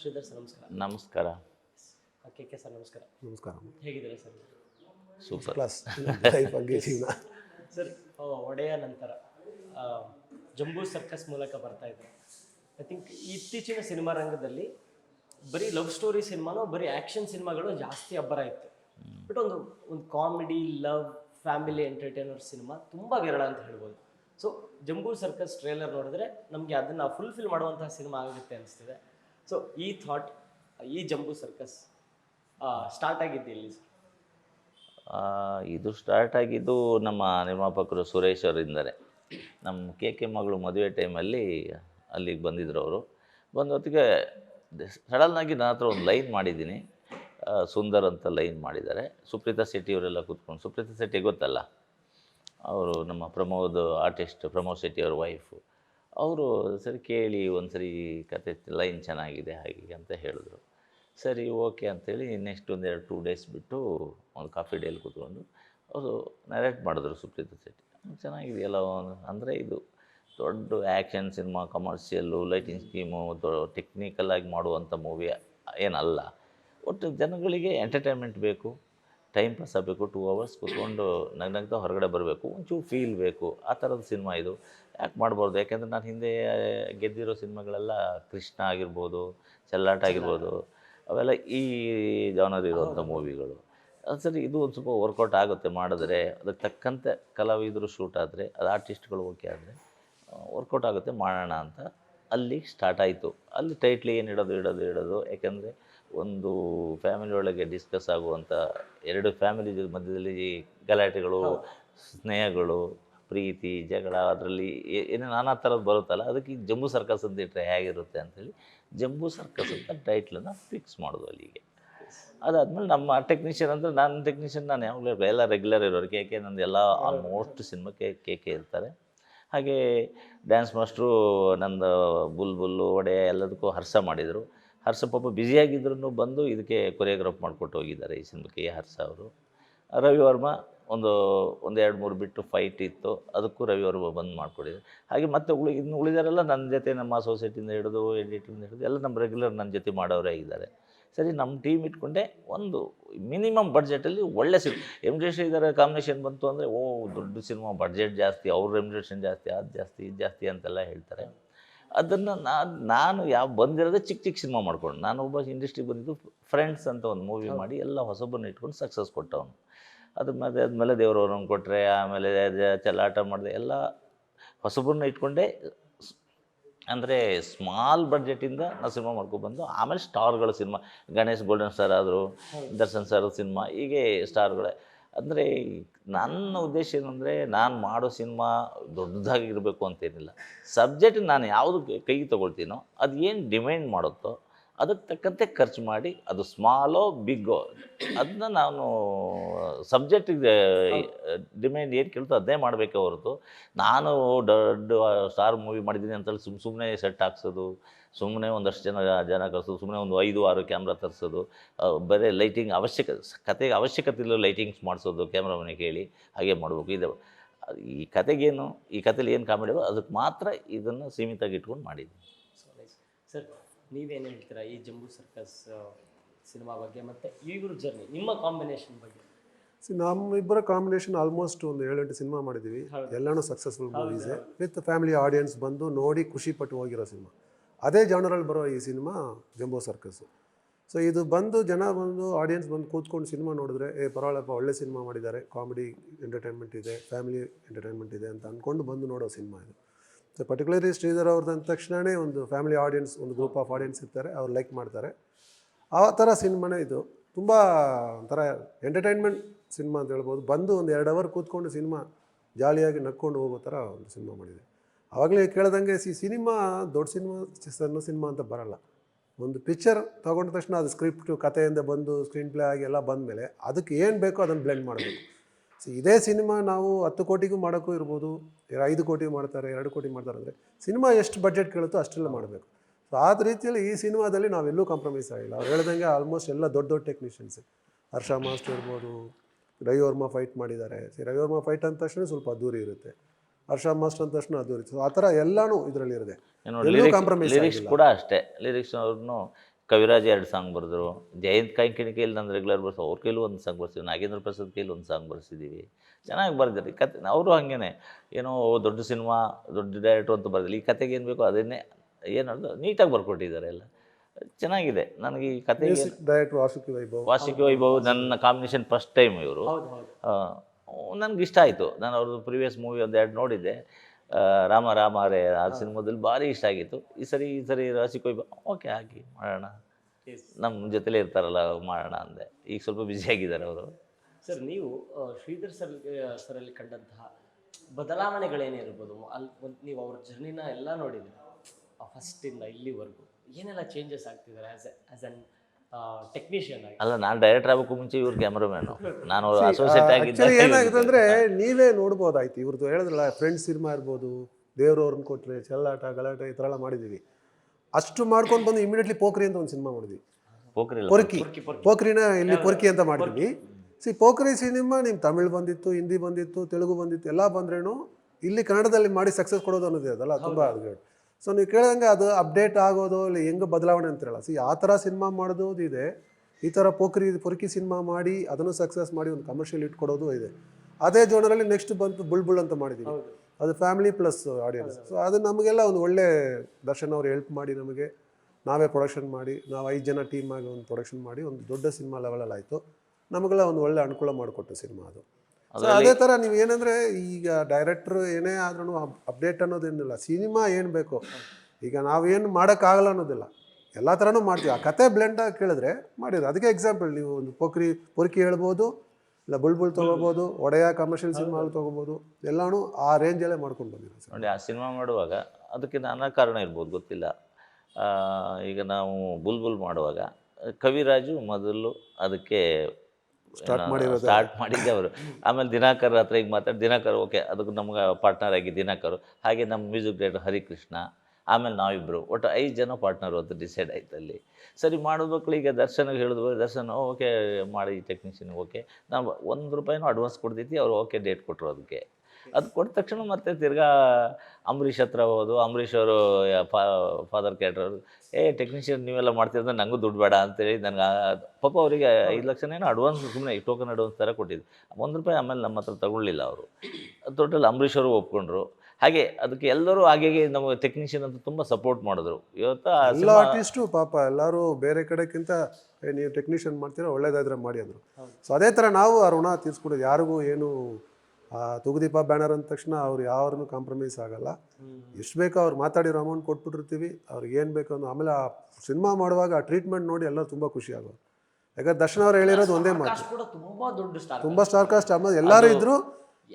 Sridhar sir ನಮಸ್ಕಾರ. ನಮಸ್ಕಾರ. K K sir ನಮಸ್ಕಾರ. ನಮಸ್ಕಾರ. ಹೇಗಿದ್ದೀರಾ ಸರ್? ಸೂಪರ್ ಕ್ಲಾಸ್ ಲೈಫ್ ಬಗ್ಗೆ ಜೀವನ. ಸರ್ ಒಡೆಯ ನಂತರ ಜಂಬೂ ಸರ್ಕಸ್ ಮೂಲಕ ಬರ್ತಾ ಇದ್ದಾರೆ ಐ ಥಿಂಕ್ ಇತ್ತೀಚಿನ ಸಿನಿಮಾ ರಂಗದಲ್ಲಿ ಬರೀ ಲವ್ ಸ್ಟೋರಿ ಸಿನಿಮಾನೋ ಬರೀ ಆ್ಯಕ್ಷನ್ ಸಿನಿಮಾಗಳು ಜಾಸ್ತಿ ಅಬ್ಬರ ಇತ್ತು. ಬಟ್ ಒಂದು ಒಂದು comedy love family entertainer cinema ತುಂಬ ವಿರಳ ಅಂತ ಹೇಳ್ಬೋದು. ಸೊ ಜಂಬೂ ಸರ್ಕಸ್ ಟ್ರೇಲರ್ ನೋಡಿದ್ರೆ ನಮಗೆ ಅದನ್ನು ಫುಲ್ಫಿಲ್ ಮಾಡುವಂತಹ ಸಿನಿಮಾ ಆಗುತ್ತೆ ಅನಿಸ್ತಿದೆ. ಸೊ ಈ ಥಾಟ್ ಈ ಜಂಬೂ ಸರ್ಕಸ್ ಸ್ಟಾರ್ಟ್ ಆಗಿದ್ದು ಇಲ್ಲಿ? ಸರ್ ಇದು ಸ್ಟಾರ್ಟ್ ಆಗಿದ್ದು ನಮ್ಮ ನಿರ್ಮಾಪಕರು ಸುರೇಶ್ ಅವರಿಂದಲೇ. ನಮ್ಮ ಕೆ ಕೆ ಮಗಳು ಮದುವೆ ಟೈಮಲ್ಲಿ ಅಲ್ಲಿಗೆ ಬಂದಿದ್ರು ಅವರು. ಬಂದ ಹೊತ್ತಿಗೆ, ಸಡನ್ನಾಗಿ ನನ್ನ ಹತ್ರ ಒಂದು ಲೈನ್ ಮಾಡಿದ್ದೀನಿ. ಸುಂದರ್ ಅಂತ ಲೈನ್ ಮಾಡಿದ್ದಾರೆ. ಸುಪ್ರೀತಾ ಶೆಟ್ಟಿ ಅವರೆಲ್ಲ ಕೂತ್ಕೊಂಡು, ಸುಪ್ರೀತಾ ಶೆಟ್ಟಿ ಗೊತ್ತಲ್ಲ? ಅವರು ನಮ್ಮ ಪ್ರಮೋದ್ ಆರ್ಟಿಸ್ಟ್ ಪ್ರಮೋದ್ ಶೆಟ್ಟಿ ಅವ್ರ ವೈಫು ಅವರು ಸರಿ ಕೇಳಿ ಒಂದು ಸರಿ ಕತೆ ಲೈನ್ ಚೆನ್ನಾಗಿದೆ ಹಾಗೆ ಅಂತ ಹೇಳಿದ್ರು. ಸರಿ, ಓಕೆ ಅಂತೇಳಿ ನೆಕ್ಸ್ಟ್ ಒಂದು ಎರಡು ಟೂ ಡೇಸ್ ಬಿಟ್ಟು ಒಂದು ಕಾಫಿ ಡೇಲಿ ಕೂತ್ಕೊಂಡು ಅವರು ನರೇಟ್ ಮಾಡಿದ್ರು ಸುಪ್ರೀತ ಶೆಟ್ಟಿ. ಚೆನ್ನಾಗಿದೆಯಲ್ಲ ಅಂದರೆ ಇದು ದೊಡ್ಡ action cinema commercial lighting scheme ಟೆಕ್ನಿಕಲಾಗಿ ಮಾಡುವಂಥ ಮೂವಿ ಏನಲ್ಲ. ಒಟ್ಟು ಜನಗಳಿಗೆ ಎಂಟರ್ಟೈನ್ಮೆಂಟ್ ಬೇಕು. ಟೈಮ್ ಪಾಸ್ ಆಗಬೇಕು ಟೂ ಅವರ್ಸ್ ಕೂತ್ಕೊಂಡು ನಗ್ನಗ್ತಾ ಹೊರಗಡೆ ಬರಬೇಕು ಒಂಚೂರು ಫೀಲ್ ಬೇಕು ಆ ಥರದ ಸಿನಿಮಾ ಇದು. ಯಾಕೆ ಮಾಡ್ಬಾರ್ದು? ಯಾಕೆಂದರೆ ನಾನು ಹಿಂದೆ ಗೆದ್ದಿರೋ ಸಿನಿಮಾಗಳೆಲ್ಲ ಕೃಷ್ಣ ಆಗಿರ್ಬೋದು ಚೆಲ್ಲಾಟ ಆಗಿರ್ಬೋದು ಅವೆಲ್ಲ ಈ ಜಾನರ್ ಇರುವಂಥ ಮೂವಿಗಳು ಅದು ಸರಿ ಇದು ಒಂದು ಸ್ವಲ್ಪ ವರ್ಕೌಟ್ ಆಗುತ್ತೆ ಮಾಡಿದ್ರೆ ಅದಕ್ಕೆ ತಕ್ಕಂತೆ ಕಲಾವಿದರು ಶೂಟ್ ಆದರೆ ಅದು ಆರ್ಟಿಸ್ಟ್ಗಳು ಓಕೆ ಆದರೆ ವರ್ಕೌಟ್ ಆಗುತ್ತೆ ಮಾಡೋಣ ಅಂತ. ಅಲ್ಲಿ ಸ್ಟಾರ್ಟ್ ಆಯಿತು. ಅಲ್ಲಿ ಟೈಟ್ಲಿ ಏನು ಇಡೋದು ಇಡೋದು ಇಡೋದು ಯಾಕೆಂದರೆ ಒಂದು ಫ್ಯಾಮಿಲಿ ಒಳಗೆ ಡಿಸ್ಕಸ್ ಆಗುವಂಥ ಎರಡು ಫ್ಯಾಮಿಲಿ ಮಧ್ಯದಲ್ಲಿ ಗಲಾಟೆಗಳು ಸ್ನೇಹಗಳು ಪ್ರೀತಿ ಜಗಳ ಅದರಲ್ಲಿ ಏನು ನಾನಾ ಥರದ್ದು ಬರುತ್ತಲ್ಲ ಅದಕ್ಕೆ ಜಂಬೂ ಸರ್ಕಸ್ ಅಂತ ಇಟ್ಟರೆ ಹೇಗಿರುತ್ತೆ ಅಂಥೇಳಿ ಜಂಬೂ ಸರ್ಕಸ್ ಅಂತ ಟೈಟ್ಲನ್ನು ಫಿಕ್ಸ್ ಮಾಡೋದು ಅಲ್ಲಿಗೆ. ಅದಾದಮೇಲೆ ನಮ್ಮ ಟೆಕ್ನಿಷಿಯನ್ ಅಂದರೆ ನನ್ನ ಟೆಕ್ನಿಷಿಯನ್ ನಾನು ಯಾವಾಗಲೂ ಎಲ್ಲ ರೆಗ್ಯುಲರ್ ಇರೋರು ಕೆ ಕೆ ನಂದು ಎಲ್ಲ ಆಲ್ಮೋಸ್ಟ್ ಸಿನಿಮಾಕ್ಕೆ ಕೆ ಕೆ ಇರ್ತಾರೆ. ಹಾಗೆ ಡ್ಯಾನ್ಸ್ ಮಾಸ್ಟ್ರು ನಂದು ಬುಲ್ ಬುಲ್ಲು ಒಡೆ ಎಲ್ಲದಕ್ಕೂ ಹರ್ಷ ಮಾಡಿದರು. ಹರ್ಷ ಪಾಪ ಬ್ಯುಸಿಯಾಗಿದ್ದರೂ ಬಂದು ಇದಕ್ಕೆ ಕೊರಿಯೋಗ್ರಾಫ್ ಮಾಡಿಕೊಟ್ಟು ಹೋಗಿದ್ದಾರೆ ಈ ಸಿನಿಮಾಕ್ಕೆ ಹರ್ಷ ಅವರು. ರವಿ ವರ್ಮ ಒಂದು ಒಂದು ಎರಡು, ಮೂರು ಬಿಟ್ಟು ಫೈಟ್ ಇತ್ತು. ಅದಕ್ಕೂ ರವಿವರ್ಮ ಬಂದು ಮಾಡಿಕೊಡಿದ್ರು. ಹಾಗೆ ಮತ್ತೆ ಉಳಿ, ಇನ್ನು ಉಳಿದಾರೆಲ್ಲ ನನ್ನ ಜೊತೆ ನಮ್ಮ ಸೊಸೈಟಿಯಿಂದ ಹಿಡಿದು ಎಡಿಟಿಂದ ಹಿಡಿದು ಎಲ್ಲ ನಮ್ಮ ರೆಗ್ಯುಲರ್ ನನ್ನ ಜೊತೆ ಮಾಡೋರೇ ಇದ್ದಾರೆ. ಸರಿ, ನಮ್ಮ ಟೀಮ್ ಇಟ್ಕೊಂಡೆ ಒಂದು ಮಿನಿಮಮ್ ಬಡ್ಜೆಟಲ್ಲಿ ಒಳ್ಳೆ cinema M J Sridhar combination ಬಂತು ಅಂದರೆ, ಓ, ದೊಡ್ಡ ಸಿನಿಮಾ ಬಡ್ಜೆಟ್ ಜಾಸ್ತಿ, ಅವ್ರ ರೆಮ್ಯುನೇಷನ್ ಜಾಸ್ತಿ, ಅದು ಜಾಸ್ತಿ, ಇದು ಜಾಸ್ತಿ ಅಂತೆಲ್ಲ ಹೇಳ್ತಾರೆ. ಅದನ್ನು ನಾನು ನಾನು ಯಾವ ಬಂದಿರೋದೇ ಚಿಕ್ಕ ಚಿಕ್ಕ ಸಿನಿಮಾ ಮಾಡ್ಕೊಂಡು ನಾನು ಒಬ್ಬ ಇಂಡಸ್ಟ್ರಿಗೆ ಬಂದಿದ್ದು ಫ್ರೆಂಡ್ಸ್ ಅಂತ ಒಂದು ಮೂವಿ ಮಾಡಿ ಎಲ್ಲ ಹೊಸಬನ್ನ ಇಟ್ಕೊಂಡು ಸಕ್ಸಸ್ ಕೊಟ್ಟವನು. ಅದ್ರ ಮೇಲೆ ಆದಮೇಲೆ ದೇವ್ರವ್ರನ್ನ ಕೊಟ್ಟರೆ ಆಮೇಲೆ ಚಲಾಟ ಮಾಡಿದೆ ಎಲ್ಲ ಹೊಸಬರನ್ನ ಇಟ್ಕೊಂಡೆ ಅಂದರೆ ಸ್ಮಾಲ್ ಬಡ್ಜೆಟಿಂದ ನಾನು ಸಿನಿಮಾ ಮಾಡ್ಕೊಬಂದು ಆಮೇಲೆ ಸ್ಟಾರ್ಗಳ ಸಿನಿಮಾ ಗಣೇಶ್ ಗೋಲ್ಡನ್ ಸ್ಟಾರ್ ಆದರು ದರ್ಶನ್ ಸರ್ ಸಿನಿಮಾ ಹೀಗೆ ಸ್ಟಾರ್ಗಳೇ ಅಂದರೆ ನನ್ನ ಉದ್ದೇಶ ಏನಂದರೆ ನಾನು ಮಾಡೋ ಸಿನಿಮಾ ದೊಡ್ಡದಾಗಿರಬೇಕು ಅಂತೇನಿಲ್ಲ. ಸಬ್ಜೆಕ್ಟ್ ನಾನು ಯಾವುದು ಕೈಗೆ ತೊಗೊಳ್ತೀನೋ ಅದು ಏನು ಡಿಮ್ಯಾಂಡ್ ಮಾಡುತ್ತೋ ಅದಕ್ಕೆ ತಕ್ಕಂತೆ ಖರ್ಚು ಮಾಡಿ ಅದು ಸ್ಮಾಲೋ ಬಿಗ್ಗೋ ಅದನ್ನ ನಾನು ಸಬ್ಜೆಕ್ಟಿಗೆ ಡಿಮ್ಯಾಂಡ್ ಏನು ಕೇಳ್ತೋ ಅದೇ ಮಾಡಬೇಕೇ ಹೊರತು. ನಾನು ದೊಡ್ಡ ಸ್ಟಾರ್ ಮೂವಿ ಮಾಡಿದ್ದೀನಿ ಅಂತೇಳಿ ಸುಮ್ಮ ಸುಮ್ಮನೆ ಸೆಟ್ ಹಾಕ್ಸೋದು ಸುಮ್ಮನೆ ಒಂದಷ್ಟು ಜನ ಜನ ಕಳಿಸೋದು ಸುಮ್ಮನೆ ಒಂದು ಐದು ಆರು ಕ್ಯಾಮ್ರಾ ತರಿಸೋದು ಬರೀ ಲೈಟಿಂಗ್ ಅವಶ್ಯಕ ಕತೆಗೆ ಅವಶ್ಯಕತೆ ಇಲ್ಲ ಲೈಟಿಂಗ್ಸ್ ಮಾಡಿಸೋದು ಕ್ಯಾಮ್ರಾಮನಿಗೆ ಕೇಳಿ ಹಾಗೆ ಮಾಡಬೇಕು. ಇದು ಈ ಕತೆಗೇನು ಈ ಕಥೆಲಿ ಏನು ಕಾಮಿಡಿ ಅದಕ್ಕೆ ಮಾತ್ರ ಇದನ್ನು ಸೀಮಿತಾಗಿ ಇಟ್ಕೊಂಡು ಮಾಡಿದ್ವಿ ಸರ್ ನೀವೇನು ಹೇಳ್ತೀರಾ ಈ ಜಂಬೂ ಸರ್ಕಸ್ ಸಿನಿಮಾ ಬಗ್ಗೆ ಮತ್ತು ಈಗಲೂ ಜರ್ನಿ ನಿಮ್ಮ ಕಾಂಬಿನೇಷನ್ ಬಗ್ಗೆ? ಸಿ ನಮ್ಮಿಬ್ಬರ ಕಾಂಬಿನೇಷನ್ ಆಲ್ಮೋಸ್ಟ್ ಒಂದು ಏಳೆಂಟು ಸಿನಿಮಾ ಮಾಡಿದ್ದೀವಿ. ಎಲ್ಲನೂ ಸಕ್ಸಸ್ಫುಲ್ ಮೂವೀಸೇ ವಿತ್ ಫ್ಯಾಮಿಲಿ ಆಡಿಯನ್ಸ್ ಬಂದು ನೋಡಿ ಖುಷಿಪಟ್ಟು ಹೋಗಿರೋ ಸಿನಿಮಾ ಅದೇ ಜಾನರಲ್ಲಿ ಬರೋ ಈ ಸಿನಿಮಾ ಜಂಬೋ ಸರ್ಕಸ್ಸು. ಸೊ ಇದು ಬಂದು ಜನ ಬಂದು ಆಡಿಯನ್ಸ್ ಬಂದು ಕೂತ್ಕೊಂಡು ಸಿನಿಮಾ ನೋಡಿದ್ರೆ, ಏ ಪರವಾಗಿಲ್ಲಪ್ಪ ಒಳ್ಳೆ ಸಿನಿಮಾ ಮಾಡಿದ್ದಾರೆ. ಕಾಮಿಡಿ ಎಂಟರ್ಟೈನ್ಮೆಂಟ್ ಇದೆ, ಫ್ಯಾಮಿಲಿ ಎಂಟರ್ಟೈನ್ಮೆಂಟ್ ಇದೆ ಅಂತ ಅಂದ್ಕೊಂಡು ಬಂದು ನೋಡೋ ಸಿನಿಮಾ ಇದು. ಸೊ ಪರ್ಟಿಕ್ಯುಲರ್ಲಿ ಶ್ರೀಧರ್ ಅವ್ರದ್ದು ಅಂದ ತಕ್ಷಣವೇ ಒಂದು ಫ್ಯಾಮಿಲಿ ಆಡಿಯನ್ಸ್ ಒಂದು ಗ್ರೂಪ್ ಆಫ್ ಆಡಿಯನ್ಸ್ ಇರ್ತಾರೆ, ಅವ್ರು ಲೈಕ್ ಮಾಡ್ತಾರೆ. ಆ ಥರ ಸಿನಿಮಾನೇ ಇದು. ತುಂಬ ಒಂಥರ ಎಂಟರ್ಟೈನ್ಮೆಂಟ್ ಸಿನಿಮಾ ಅಂತ ಹೇಳ್ಬೋದು. ಬಂದು ಒಂದು ಎರಡು ಅವರ್ ಕೂತ್ಕೊಂಡು ಸಿನಿಮಾ ಜಾಲಿಯಾಗಿ ನಕ್ಕೊಂಡು ಹೋಗೋ ಥರ ಒಂದು ಸಿನಿಮಾ ಮಾಡಿದೆ. ಆವಾಗಲೇ ಕೇಳ್ದಂಗೆ, ಸಿ, ಸಿನಿಮಾ, ದೊಡ್ಡ ಸಿನಿಮಾ, ಸಣ್ಣ ಸಿನಿಮಾ ಅಂತ ಬರಲ್ಲ. ಒಂದು ಪಿಕ್ಚರ್ ತಗೊಂಡ ತಕ್ಷಣ ಅದು ಸ್ಕ್ರಿಪ್ಟು, ಕಥೆಯಿಂದ ಬಂದು ಸ್ಕ್ರೀನ್ ಪ್ಲೇ ಆಗಿ ಎಲ್ಲ ಬಂದಮೇಲೆ ಅದಕ್ಕೆ ಏನು ಬೇಕೋ ಅದನ್ನು ಬ್ಲೆಂಡ್ ಮಾಡಬೇಕು. ಸೊ, ಇದೇ ಸಿನಿಮಾ ನಾವು ಹತ್ತು ಕೋಟಿಗೂ ಮಾಡೋಕ್ಕೂ ಇರ್ಬೋದು ಐದು ಕೋಟಿ ಮಾಡ್ತಾರೆ, ಎರಡು ಕೋಟಿ ಮಾಡ್ತಾರೆ ಅಂದರೆ ಸಿನಿಮಾ ಎಷ್ಟು ಬಜೆಟ್ ಕೇಳುತ್ತೋ ಅಷ್ಟೆಲ್ಲ ಮಾಡಬೇಕು. ಸೊ ಆ ರೀತಿಯಲ್ಲಿ ಈ ಸಿನಿಮಾದಲ್ಲಿ ನಾವೆಲ್ಲೂ ಕಾಂಪ್ರಮೈಸ್ ಆಗಿಲ್ಲ. ಅವ್ರು ಹೇಳ್ದಂಗೆ ಆಲ್ಮೋಸ್ಟ್ ಎಲ್ಲ ದೊಡ್ಡ ದೊಡ್ಡ ಟೆಕ್ನಿಷಿಯನ್ಸ್ ಹರ್ಷ ಮಾಸ್ಟರ್ ಇರ್ಬೋದು, ರವಿವರ್ಮ ಫೈಟ್ ಮಾಡಿದ್ದಾರೆ. ರವಿವರ್ಮ ಫೈಟ್ ಅಂದ ತಕ್ಷಣ ಸ್ವಲ್ಪ ದೂರ ಇರುತ್ತೆ. ಹರ್ಷ ಮಾಸ್ಟರ್ ಅಂದ ತಕ್ಷಣ ಅದು ಸೊ ಆ ಥರ ಎಲ್ಲಾನು ಇದರಲ್ಲಿ ಇರದೆ ಲಿರಿಕ್ಸ್ ಕೂಡ ಅಷ್ಟೇ. ಲಿರಿಕ್ಸ್ ಅವ್ರನ್ನು ಕವಿರಾಜ್ ಎರಡು ಸಾಂಗ್ ಬರೆದ್ರು. ಜಯಂತ್ ಕಾಯ್ಕಿಣಿ ಕೈಲಿ ನಾನು ರೆಗ್ಯುಲರ್ ಬರ್ಸೋ ಅವ್ರ ಕೈಲೂ ಒಂದು ಸಾಂಗ್ ಬರ್ಸಿದ್ವಿ. ನಾಗೇಂದ್ರ ಪ್ರಸಾದ್ ಕೈಲಿ ಒಂದು ಸಾಂಗ್ ಬರ್ಸಿದ್ದೀವಿ ಚೆನ್ನಾಗಿ ಬರೆದಿರಿ. ಕತೆ ಅವರು ಹಾಗೇನೆ. ಏನೋ ದೊಡ್ಡ ಸಿನಿಮಾ ದೊಡ್ಡ ಡೈರೆಕ್ಟ್ರು ಅಂತ ಬರೆದಿಲ್ಲ. ಈ ಕತೆಗೆ ಏನು ಬೇಕೋ ಅದನ್ನೇ ಏನದು ನೀಟಾಗಿ ಬರ್ಕೊಟ್ಟಿದ್ದಾರೆ ಎಲ್ಲ. ಚೆನ್ನಾಗಿದೆ. ನನಗೆ ಈ ಕತೆ ಡೈರೆಕ್ಟ್ರು ವಾಸುಕಿ ವೈಭವ್. ವಾಸುಕಿ ವೈಭವ್ ನನ್ನ ಕಾಂಬಿನೇಷನ್ ಫಸ್ಟ್ ಟೈಮ್ ಇವರು. ಹೌದು ಹೌದು. ನನಗೆ ಇಷ್ಟ ಆಯಿತು. ನಾನು ಅವ್ರದ್ದು ಪ್ರಿವಿಯಸ್ ಮೂವಿ ಒಂದೆರಡು ನೋಡಿದ್ದೆ. ಆ, ರಾಮ ರಾಮ ರೇ ಆ ಸಿನಿಮಾದಲ್ಲಿ ಭಾರಿ ಇಷ್ಟ ಆಗಿತ್ತು. ಈ ಸರಿ ಈ ಸರಿ ರಾಶಿ ಓಕೆ ಹಾಕಿ ಮಾಡೋಣ. ನಮ್ಮ ಜೊತೆಲೇ ಇರ್ತಾರಲ್ಲ ಮಾಡೋಣ ಅಂದೆ. ಈಗ ಸ್ವಲ್ಪ ಬ್ಯುಸಿಯಾಗಿದ್ದಾರೆ ಅವರು. ಸರ್ ನೀವು ಶ್ರೀಧರ್ ಸರ್ ಸರಲ್ಲಿ ಕಂಡಂತಹ ಬದಲಾವಣೆಗಳೇನಿರ್ಬೋದು ಅಲ್ಲಿ ಒಂದು ನೀವು ಅವ್ರ ಜರ್ನಿನ ಎಲ್ಲ ನೋಡಿದ್ರಿ ಫಸ್ಟಿಂದ ಇಲ್ಲಿವರೆಗೂ ಏನೆಲ್ಲ ಚೇಂಜಸ್ ಆಗ್ತಿದ್ದಾರೆ ಆ್ಯಸ್ ಆ್ಯಸ್ ಅನ್ ಟೆಕ್ನಿಷಿಯನ್ ಆಗಿ. ಅಲ್ಲ ನಾನು ಡೈರೆಕ್ಟರ್ ಆಗಬೇಕು ಮುಂಚೆ ಇವ್ರು ಕ್ಯಾಮ್ರಾಮ್ಯಾನು ನಾನು ಅಸೋಸಿಯೇಟ್ ಆಗಿದ್ದೆ ಅಂದ್ರೆ ನೀವೇ ನೋಡ್ಬೋದಾಯ್ತು. ಇವ್ರದ್ದು ಹೇಳಿದ್ರಲ್ಲ ಫ್ರೆಂಡ್ಸ್ ಸಿನಿಮಾ ಇರ್ಬೋದು ದೇವ್ರವ್ರನ್ನ ಕೊಟ್ರೆ ಚೆಲ್ಲಾಟ ಗಲಾಟೆ ಈ ಥರ ಎಲ್ಲ ಮಾಡಿದ್ದೀವಿ ಅಷ್ಟು ಮಾಡ್ಕೊಂಡು ಬಂದು ಇಮಿಡಿಯೇಟ್ಲಿ ಪೋಖ್ರಿ ಅಂತ ಒಂದು ಸಿನಿಮಾ ಮಾಡಿದ್ವಿ. ಪೊರ್ಕಿ. ಪೋಖ್ರಿನ ಇಲ್ಲಿ ಪೊರ್ಕಿ ಅಂತ ಮಾಡಿದ್ವಿ. ಸಿ ಪೋಖ್ರಿ ಸಿನಿಮಾ ನಿಮ್ ತಮಿಳ್ ಬಂದಿತ್ತು ಹಿಂದಿ ಬಂದಿತ್ತು ತೆಲುಗು ಬಂದಿತ್ತು ಎಲ್ಲ ಬಂದ್ರೇನು ಇಲ್ಲಿ ಕನ್ನಡದಲ್ಲಿ ಮಾಡಿ ಸಕ್ಸಸ್ ಕೊಡೋದು ಅನ್ನೋದೇ ಅದಲ್ಲ ತುಂಬ ಅದು. ಸೊ ನೀವು ಕೇಳಿದಂಗೆ ಅದು ಅಪ್ಡೇಟ್ ಆಗೋದು ಇಲ್ಲ ಹೆಂಗೆ ಬದಲಾವಣೆ ಅಂತಿರಲ್ಲ? ಸಿ ಆ ಥರ ಸಿನಿಮಾ ಮಾಡೋದು ಇದೆ. ಈ ಥರ ಪೋಖ್ರಿ ಪೊರ್ಕಿ ಸಿನಿಮಾ ಮಾಡಿ ಅದನ್ನು ಸಕ್ಸಸ್ ಮಾಡಿ ಒಂದು ಕಮರ್ಷಿಯಲ್ ಇಟ್ಕೊಡೋದು ಇದೆ. ಅದೇ ಜೋನರಲ್ಲಿ ನೆಕ್ಸ್ಟ್ ಬಂತು ಬುಲ್ಬುಲ್ ಅಂತ ಮಾಡಿದ್ದೀವಿ ಅದು ಫ್ಯಾಮಿಲಿ ಪ್ಲಸ್ ಆಡಿಯನ್ಸ್ ಸೊ ಅದು ನಮಗೆಲ್ಲ ಒಂದು ಒಳ್ಳೆ ದರ್ಶನ್ ಅವ್ರು ಹೆಲ್ಪ್ ಮಾಡಿ ನಮಗೆ. ನಾವೇ ಪ್ರೊಡಕ್ಷನ್ ಮಾಡಿ ನಾವು ಐದು ಜನ ಟೀಮ್ ಆಗಿ ಒಂದು ಪ್ರೊಡಕ್ಷನ್ ಮಾಡಿ ಒಂದು ದೊಡ್ಡ ಸಿನಿಮಾ ಲೆವೆಲಲ್ಲಿ ಆಯಿತು. ನಮಗೆಲ್ಲ ಒಂದು ಒಳ್ಳೆ ಅನುಕೂಲ ಮಾಡಿಕೊಟ್ಟು ಸಿನಿಮಾ ಅದು. ಸೊ ಅದೇ ಥರ ನೀವು ಏನಂದ್ರೆ ಈಗ ಡೈರೆಕ್ಟರ್ ಏನೇ ಆದ್ರೂ ಅಪ್ಡೇಟ್ ಅನ್ನೋದೇನಿಲ್ಲ ಸಿನಿಮಾ ಏನು ಬೇಕು? ಈಗ ನಾವೇನು ಮಾಡೋಕ್ಕಾಗಲ್ಲ ಅನ್ನೋದಿಲ್ಲ. ಎಲ್ಲ ಥರನೂ ಮಾಡ್ತೀವಿ. ಆ ಕತೆ ಬ್ಲೆಂಡಾಗಿ ಕೇಳಿದ್ರೆ ಮಾಡಿದ್ರು ಅದಕ್ಕೆ ಎಕ್ಸಾಂಪಲ್ ನೀವು ಒಂದು ಪೊಕ್ರಿ ಪೊರ್ಕಿ ಹೇಳ್ಬೋದು ಇಲ್ಲ ಬುಲ್ಬುಲ್ ತೊಗೋಬೋದು ಒಡೆಯ ಕಮರ್ಷಿಯಲ್ ಸಿನಿಮಾ ತೊಗೋಬೋದು ಎಲ್ಲನೂ ಆ ರೇಂಜಲ್ಲೇ ಮಾಡ್ಕೊಂಡು ಬಂದಿದ್ದೀವಿ ನೋಡಿ ಆ ಸಿನಿಮಾ ಮಾಡುವಾಗ ಅದಕ್ಕೆ ನಾನಾ ಕಾರಣ ಇರ್ಬೋದು ಗೊತ್ತಿಲ್ಲ. ಈಗ ನಾವು ಬುಲ್ಬುಲ್ ಮಾಡುವಾಗ ಕವಿರಾಜು ಮೊದಲು ಅದಕ್ಕೆ Start ಮಾಡಿರೋದು. ಸ್ಟಾರ್ಟ್ ಮಾಡಿದ್ದೆ ಅವರು. ಆಮೇಲೆ ದಿನಾಕರ್ ಹತ್ರ ಈಗ ಮಾತಾಡಿ ದಿನಾಕರ್ ಓಕೆ ಅದಕ್ಕೆ ನಮ್ಗೆ ಪಾರ್ಟ್ನರ್ ಆಗಿ ದಿನಾಕರ್ ಹಾಗೆ ನಮ್ಮ ಮ್ಯೂಸಿಕ್ ಡೈರೆಕ್ಟರ್ ಹರಿಕೃಷ್ಣ ಆಮೇಲೆ ನಾವಿಬ್ಬರು ಒಟ್ಟು ಐದು ಜನ ಪಾರ್ಟ್ನರ್ ಅಂತ ಡಿಸೈಡ್ ಆಯ್ತು ಅಲ್ಲಿ. ಸರಿ ಮಾಡೋದಕ್ಕೂ ಈಗ ದರ್ಶನಿಗೆ ಹೇಳಿದ್ವಿ ದರ್ಶನ ಓಕೆ ಮಾಡಿ ಟೆಕ್ನಿಷಿಯನ್ಗೆ ಓಕೆ. ನಾವು ಒಂದು ರೂಪಾಯಿನೂ ಅಡ್ವಾನ್ಸ್ ಕೊಡ್ತೈತಿ ಅವ್ರು ಓಕೆ ಡೇಟ್ ಕೊಟ್ಟರು ಅದಕ್ಕೆ. ಅದು ಕೊಟ್ಟ ತಕ್ಷಣ ಮತ್ತೆ ತಿರ್ಗಾ ಅಂಬರೀಷ್ ಹತ್ರ ಹೋದು. ಅಂಬರೀಷ್ ಅವರು ಫಾದರ್ ಕ್ಯಾಟ್ರವ್ರು ಏ ಟೆಕ್ನಿಷಿಯನ್ ನೀವೆಲ್ಲ ಮಾಡ್ತಿದ್ರೆ ನನಗೂ ದುಡ್ಡು ಬೇಡ ಅಂತೇಳಿ ನನಗೆ ಪಾಪ ಅವರಿಗೆ ಐದು ಲಕ್ಷನೇನೋ ಅಡ್ವಾನ್ಸ್ ಸುಮ್ಮನೆ ಟೋಕನ್ ಅಡ್ವಾನ್ಸ್ ಥರ ಕೊಟ್ಟಿದ್ದು ಒಂದು ರೂಪಾಯಿ ಆಮೇಲೆ ನಮ್ಮ ಹತ್ರ ತಗೊಳ್ಳಿಲ್ಲ ಅವರು. ಟೋಟಲ್ ಅಂಬರೀಷ್ ಅವರು ಒಪ್ಕೊಂಡ್ರು. ಹಾಗೆ ಅದಕ್ಕೆ ಎಲ್ಲರೂ ಹಾಗೆ ನಮ್ಮ ಟೆಕ್ನಿಷಿಯನ್ ಅಂತ ತುಂಬ ಸಪೋರ್ಟ್ ಮಾಡಿದ್ರು. ಇವತ್ತು ಎಲ್ಲ ಆರ್ಟಿಸ್ಟು ಪಾಪ ಎಲ್ಲರೂ ಬೇರೆ ಕಡೆಕ್ಕಿಂತ ಏ ನೀವು ಟೆಕ್ನಿಷಿಯನ್ ಮಾಡ್ತೀರಾ ಒಳ್ಳೇದಾದ್ರೆ ಮಾಡಿ ಅಂದರು. ಸೊ ಅದೇ ಥರ ನಾವು ಆ ಋಣ ತೀರಿಸ್ಕೊಡೋದು ಯಾರಿಗೂ ಏನು ಆ ತೂಗುದೀಪ ಬ್ಯಾನರ್ ಅಂದ ತಕ್ಷಣ ಅವ್ರು ಯಾರನ್ನು ಕಾಂಪ್ರಮೈಸ್ ಆಗಲ್ಲ. ಎಷ್ಟು ಬೇಕೋ ಅವ್ರು ಮಾತಾಡಿರೋ ಅಮೌಂಟ್ ಕೊಟ್ಬಿಟ್ಟಿರ್ತೀವಿ. ಅವ್ರಿಗೆ ಏನು ಬೇಕು ಅನ್ನೋ ಆಮೇಲೆ ಆ ಸಿನಿಮಾ ಮಾಡುವಾಗ ಆ ಟ್ರೀಟ್ಮೆಂಟ್ ನೋಡಿ ಎಲ್ಲರೂ ತುಂಬ ಖುಷಿ ಆಗೋದು ಯಾಕಂದ್ರೆ ದರ್ಶನ್ ಅವ್ರು ಹೇಳಿರೋದು ಒಂದೇ ಮಾತು. ತುಂಬಾ ಸ್ಟಾರ್ ಕಾಸ್ಟ್ ಆಮೇಲೆ ಎಲ್ಲರೂ ಇದ್ರು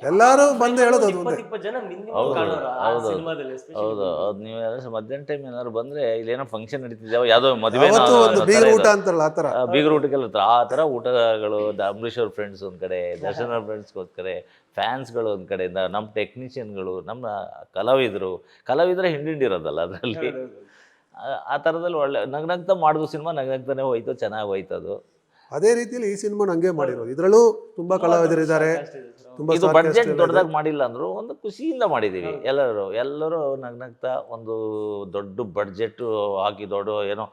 ಎಲ್ಲರೂ ಬಂದು ಹೇಳೋದು ಅದು ಒಂದೇ. ಇಪ್ಪತ್ತು ಜನ ಮಿನಿಮಮ್ ಕಾಣೋರು ಆ ಹೌದು. ಸಿನಿಮಾದಲ್ಲಿ especially. ಹೌದು. ಅದು ನೀವು ಯಾರು ಮಧ್ಯಾಹ್ನ ಟೈಮ್ ಏನಾದ್ರು ಇಲ್ಲಿ ಏನೋ ಫಂಕ್ಷನ್ ನಡೀತಿದ್ದಾವೆ ಯಾವುದೋ ಮದುವೆ ಅವತ್ತು ಒಂದು ಬೀಗರ ಊಟ ಅಂತಾರಲ್ಲ ಆ ಥರ ಬೀಗರ ಊಟಕ್ಕೆಲ್ಲ ಇರ್ತಾರೆ. ಆ ಥರ ಊಟಗಳು ದ- ಅಂಬರೀಷ್ ಅವ್ರ ಫ್ರೆಂಡ್ಸ್ ಒಂದ್ ಕಡೆ ದರ್ಶನ್ ಅವ್ರ ಫ್ರೆಂಡ್ಸ್ ಒಂದು ಕಡೆ ಫ್ಯಾನ್ಸ್ಗಳು ಒಂದ್ ಕಡೆಯಿಂದ ನಮ್ಮ ಟೆಕ್ನಿಷಿಯನ್ಗಳು ನಮ್ಮ ಕಲಾವಿದರು. ಕಲಾವಿದರ ಹಿಂಡಿರೋದಲ್ಲ ಅದರಲ್ಲಿ. ಆ ಥರದಲ್ಲಿ ಒಳ್ಳೆ ನಗ್ನಗ್ತಾ ಮಾಡಿದ್ರು ಸಿನಿಮಾ ನಗ್ನಗ್ತಾನೆ ಹೋಯ್ತು ಚೆನ್ನಾಗಿ ಹೋಯ್ತು ಅದು. ಅದೇ ರೀತಿಯಲ್ಲಿ ಈ ಸಿನಿಮಾ ಹಂಗೆ ಮಾಡಿರೋದು. ಇದರಲ್ಲೂ ತುಂಬಾ ಕಲಾವಿದರಿದ್ದಾರೆ ತುಂಬಾ ಇದು ಬಡ್ಜೆಟ್ ದೊಡ್ಡದಾಗಿ ಮಾಡಿಲ್ಲ ಅಂದ್ರು ಒಂದು ಖುಷಿಯಿಂದ ಮಾಡಿದೀವಿ. ಎಲ್ಲರೂ ಎಲ್ಲರೂ ನಗ್ನಗ್ತಾ ಒಂದು ದೊಡ್ಡ ಬಡ್ಜೆಟ್ ಹಾಕಿ ದೊಡ್ಡ ಏನೋ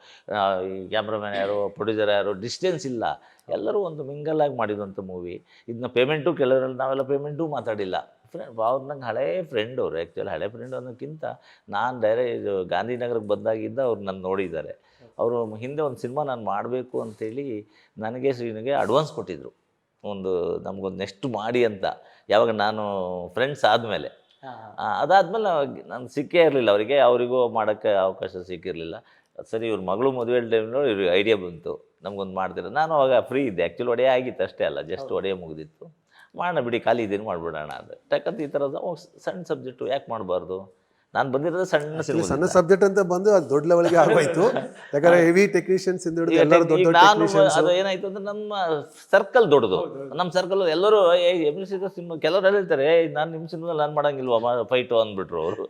ಕ್ಯಾಮ್ರಾಮ್ಯಾನ್ ಯಾರು ಪ್ರೊಡ್ಯೂಸರ್ ಯಾರು ಡಿಸ್ಟೆನ್ಸ್ ಇಲ್ಲ. ಎಲ್ಲರೂ ಒಂದು ಮಿಂಗಲ್ ಆಗಿ ಮಾಡಿದಂಥ ಮೂವಿ ಇದನ್ನ ಪೇಮೆಂಟು ಕೆಲವರಲ್ಲಿ ನಾವೆಲ್ಲ ಪೇಮೆಂಟು ಮಾತಾಡಿಲ್ಲ. ಫ್ರೆಂಡ್ ಅವ್ರು ನಂಗೆ ಹಳೇ ಫ್ರೆಂಡ್ ಅವರು ಆ್ಯಕ್ಚುಲಿ ಹಳೆ ಫ್ರೆಂಡ್ ಅನ್ನೋಕ್ಕಿಂತ ನಾನು ಡೈರೆಕ್ಟ್ ಇದು ಗಾಂಧಿನಗರಕ್ಕೆ ಬಂದಾಗಿದ್ದ ಅವ್ರು ನನ್ನ ನೋಡಿದ್ದಾರೆ. ಅವರು ಹಿಂದೆ ಒಂದು ಸಿನಿಮಾ ನಾನು ಮಾಡಬೇಕು ಅಂಥೇಳಿ ನನಗೆ ಶ್ರೀನಿಗೆ ಅಡ್ವಾನ್ಸ್ ಕೊಟ್ಟಿದ್ದರು ಒಂದು ನಮಗೊಂದು ನೆಕ್ಸ್ಟ್ ಮಾಡಿ ಅಂತ. ಯಾವಾಗ ನಾನು ಫ್ರೆಂಡ್ಸ್ ಆದಮೇಲೆ. ಅದಾದಮೇಲೆ ನಾನು ಸಿಕ್ಕೇ ಇರಲಿಲ್ಲ. ಅವರಿಗೆ ಅವರಿಗೂ ಮಾಡೋಕ್ಕೆ ಅವಕಾಶ ಸಿಕ್ಕಿರಲಿಲ್ಲ. ಸರಿ ಇವ್ರ ಮಗಳು ಮದುವೆ ಟೈಮ್ನೂ ಇವ್ರಿಗೆ ಐಡಿಯಾ ಬಂತು. ನಮಗೊಂದು ಮಾಡ್ತೀರ? ನಾನು ಅವಾಗ ಫ್ರೀ ಇದ್ದೆ. ಆ್ಯಕ್ಚುಲಿ ಒಡೆಯ ಆಗಿತ್ತು ಅಷ್ಟೇ ಅಲ್ಲ. ಜಸ್ಟ್ ಒಡೆಯ ಮುಗಿದಿತ್ತು. ಮಾಡೋಣ ಬಿಡಿ ಖಾಲಿ ಇದೇನು ಮಾಡ್ಬಿಡೋಣ ಅಂತ. ಯಾಕಂತ ಈ ಥರದ ಓ, ಸಣ್ಣ ಸಬ್ಜೆಕ್ಟು ಯಾಕೆ ಮಾಡಬಾರ್ದು? ನಾನು ಬಂದಿರೋದು ಸಣ್ಣ ಸಣ್ಣ ಸಬ್ಜೆಕ್ಟ್ ಅಂತ ಬಂದು ಅದು ದೊಡ್ಡ ಲೆವೆಲ್ಗೆ ಆಗೋಯ್ತು. ಯಾಕಂದ್ರೆ ಹೆವಿ ಟೆಕ್ನಿಷಿಯನ್ಸ್ ಇಂದ ಹಿಡಿದು ಎಲ್ಲರೂ ದೊಡ್ಡ ದೊಡ್ಡ ನಾನು ಟೆಕ್ನಿಷಿಯನ್ಸ್ ಅದು ಏನಾಯ್ತು ಅಂದ್ರೆ ನಮ್ಮ ಸರ್ಕಲ್ ದೊಡ್ಡದು. ನಮ್ಮ ಸರ್ಕಲ್ ಎಲ್ಲರೂ ಎಂ ಸಿ ಸಿನಿಮಾ ಕೆಲವರು ಹೇಳ್ತಾರೆ ಏ ನಾನು ನಿಮ್ಮ ಸಿನಿಮಾದಲ್ಲಿ ನಾನು ಮಾಡಂಗಿಲ್ವಾ ಫೈಟು ಅಂದ್ಬಿಟ್ರು ಅವರು.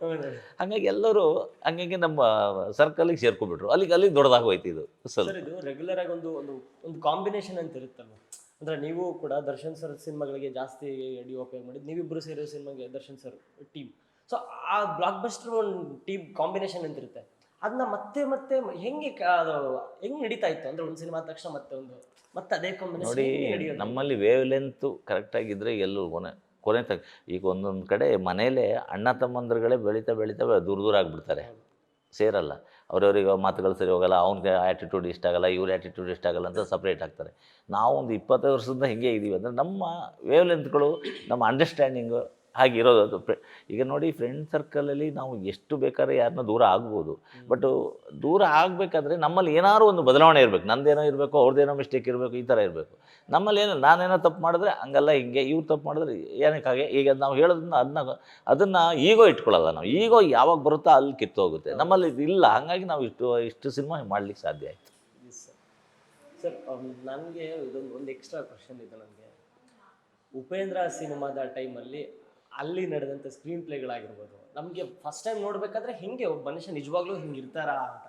ಹಾಗಾಗಿ ಎಲ್ಲರೂ ಹಂಗಾಗಿ ನಮ್ಮ ಸರ್ಕಲಿಗೆ ಸೇರ್ಕೊಬಿಟ್ರು ಅಲ್ಲಿಗೆ ಅಲ್ಲಿಗೆ ದೊಡ್ಡದಾಗೋಯ್ತು ಇದು. ಸ್ವಲ್ಪ. ಸರ್ ಇದು ರೆಗ್ಯುಲರ್ ಆಗಿ ಒಂದು ಒಂದು ಒಂದು ಕಾಂಬಿನೇಷನ್ ಅಂತ ಇರುತ್ತಲ್ವ? ಅಂದ್ರೆ ನೀವು ಕೂಡ ದರ್ಶನ್ ಸರ್ ಸಿನಿಮಾಗಳಿಗೆ ಜಾಸ್ತಿ ಡಿ ಉಪಯೋಗ ಪಿ ಮಾಡಿದ್ದು ನೀವಿಬ್ಬರು ಸೇರೋ ಸಿನಿಮಾಗೆ ದರ್ಶನ್ ಸರ್ ಟೀಮ್ ಸೊ ಆ ಬ್ಲಾಕ್ ಬಸ್ಟರ್ ಒಂದು ಟೀಮ್ ಕಾಂಬಿನೇಷನ್ ಅಂತಿರುತ್ತೆ ಅದನ್ನ ಮತ್ತೆ ಮತ್ತೆ ಹೆಂಗೆ ಅದು ಹೆಂಗ್ ನಡೀತಾ ಇತ್ತು? ಅಂದ್ರೆ ಒಂದು ಸಿನಿಮಾ ತಕ್ಷಣ ಮತ್ತೆ ಒಂದು ಮತ್ತೆ ಅದೇ ಕಾಂಬಿನೇಷನ್ ನೋಡಿ ನಮ್ಮಲ್ಲಿ ವೇವ್ ಕರೆಕ್ಟ್ ಕರೆಕ್ಟಾಗಿದ್ದರೆ ಎಲ್ಲೂ ಕೊನೆ ಕೊನೆ ತಗ ಈಗ ಒಂದೊಂದು ಕಡೆ ಮನೇಲೆ ಅಣ್ಣ ತಮ್ಮಂದ್ರುಗಳೇ ಬೆಳೀತಾ ಬೆಳೀತಾ ದೂರ ದೂರ ಆಗಿಬಿಡ್ತಾರೆ. ಸೇರಲ್ಲ. ಅವ್ರವ್ರಿಗೆ ಮಾತುಗಳು ಸರಿ ಹೋಗಲ್ಲ, ಅವ್ನಿಗೆ ಆ್ಯಟಿಟ್ಯೂಡ್ ಇಷ್ಟ ಆಗಲ್ಲ, ಇವ್ರ ಆ್ಯಟಿಟ್ಯೂಡ್ ಇಷ್ಟ ಆಗಲ್ಲ ಅಂತ ಸಪ್ರೇಟ್ ಆಗ್ತಾರೆ. ನಾವು ಒಂದು ಇಪ್ಪತ್ತೈದು ವರ್ಷದಿಂದ ಹೀಗೆ ಇದ್ದೀವಿ ಅಂದರೆ ನಮ್ಮ ವೇವ್ ಲೆಂತ್ಗಳು ನಮ್ಮ ಅಂಡರ್ಸ್ಟ್ಯಾಂಡಿಂಗು ಹಾಗಿರೋದು ಅದು. ಫ್ರೆ- ಈಗ ನೋಡಿ ಫ್ರೆಂಡ್ ಸರ್ಕಲಲ್ಲಿ ನಾವು ಎಷ್ಟು ಬೇಕಾದ್ರೆ ಯಾರನ್ನ ದೂರ ಆಗ್ಬೋದು. ಬಟ್ ದೂರ ಆಗಬೇಕಾದ್ರೆ ನಮ್ಮಲ್ಲಿ ಏನಾದ್ರು ಒಂದು ಬದಲಾವಣೆ ಇರಬೇಕು. ನಂದೇನೋ ಇರಬೇಕು ಅವ್ರದ್ದೇನೋ ಮಿಸ್ಟೇಕ್ ಇರಬೇಕು ಈ ಥರ ಇರಬೇಕು. ನಮ್ಮಲ್ಲಿ ಏನೋ ನಾನೇನೋ ತಪ್ಪು ಮಾಡಿದ್ರೆ ಹಂಗಲ್ಲ ಹಿಂಗೆ ಇವ್ರು ತಪ್ಪು ಮಾಡಿದ್ರೆ ಏನಕ್ಕಾಗೆ? ಈಗ ನಾವು ಹೇಳೋದನ್ನ ಅದನ್ನ ಅದನ್ನು ಈಗೋ ಇಟ್ಕೊಳ್ಳಲ್ಲ ನಾವು. ಈಗೋ ಯಾವಾಗ ಬರುತ್ತೋ ಅಲ್ಲಿ ಕಿತ್ತೋಗುತ್ತೆ ನಮ್ಮಲ್ಲಿ ಇಲ್ಲ. ಹಾಗಾಗಿ ನಾವು ಇಷ್ಟು ಇಷ್ಟು ಸಿನಿಮಾ ಮಾಡ್ಲಿಕ್ಕೆ ಸಾಧ್ಯ ಆಯಿತು. ಸರ್ ನನಗೆ ಇದೊಂದು ಒಂದು ಎಕ್ಸ್ಟ್ರಾ ಕ್ವಶನ್ ಇದೆ ನನಗೆ. ಉಪೇಂದ್ರ ಸಿನಿಮಾದ ಟೈಮಲ್ಲಿ ಅಲ್ಲಿ ನಡೆದಂಥ ಸ್ಕ್ರೀನ್ ಪ್ಲೇಗಳಾಗಿರ್ಬೋದು ನಮಗೆ ಫಸ್ಟ್ ಟೈಮ್ ನೋಡಬೇಕಾದ್ರೆ ಹೆಂಗೆ ಒಬ್ಬ ಮನುಷ್ಯ ನಿಜವಾಗ್ಲೂ ಹಿಂಗೆ ಇರ್ತಾರಾ ಅಂತ.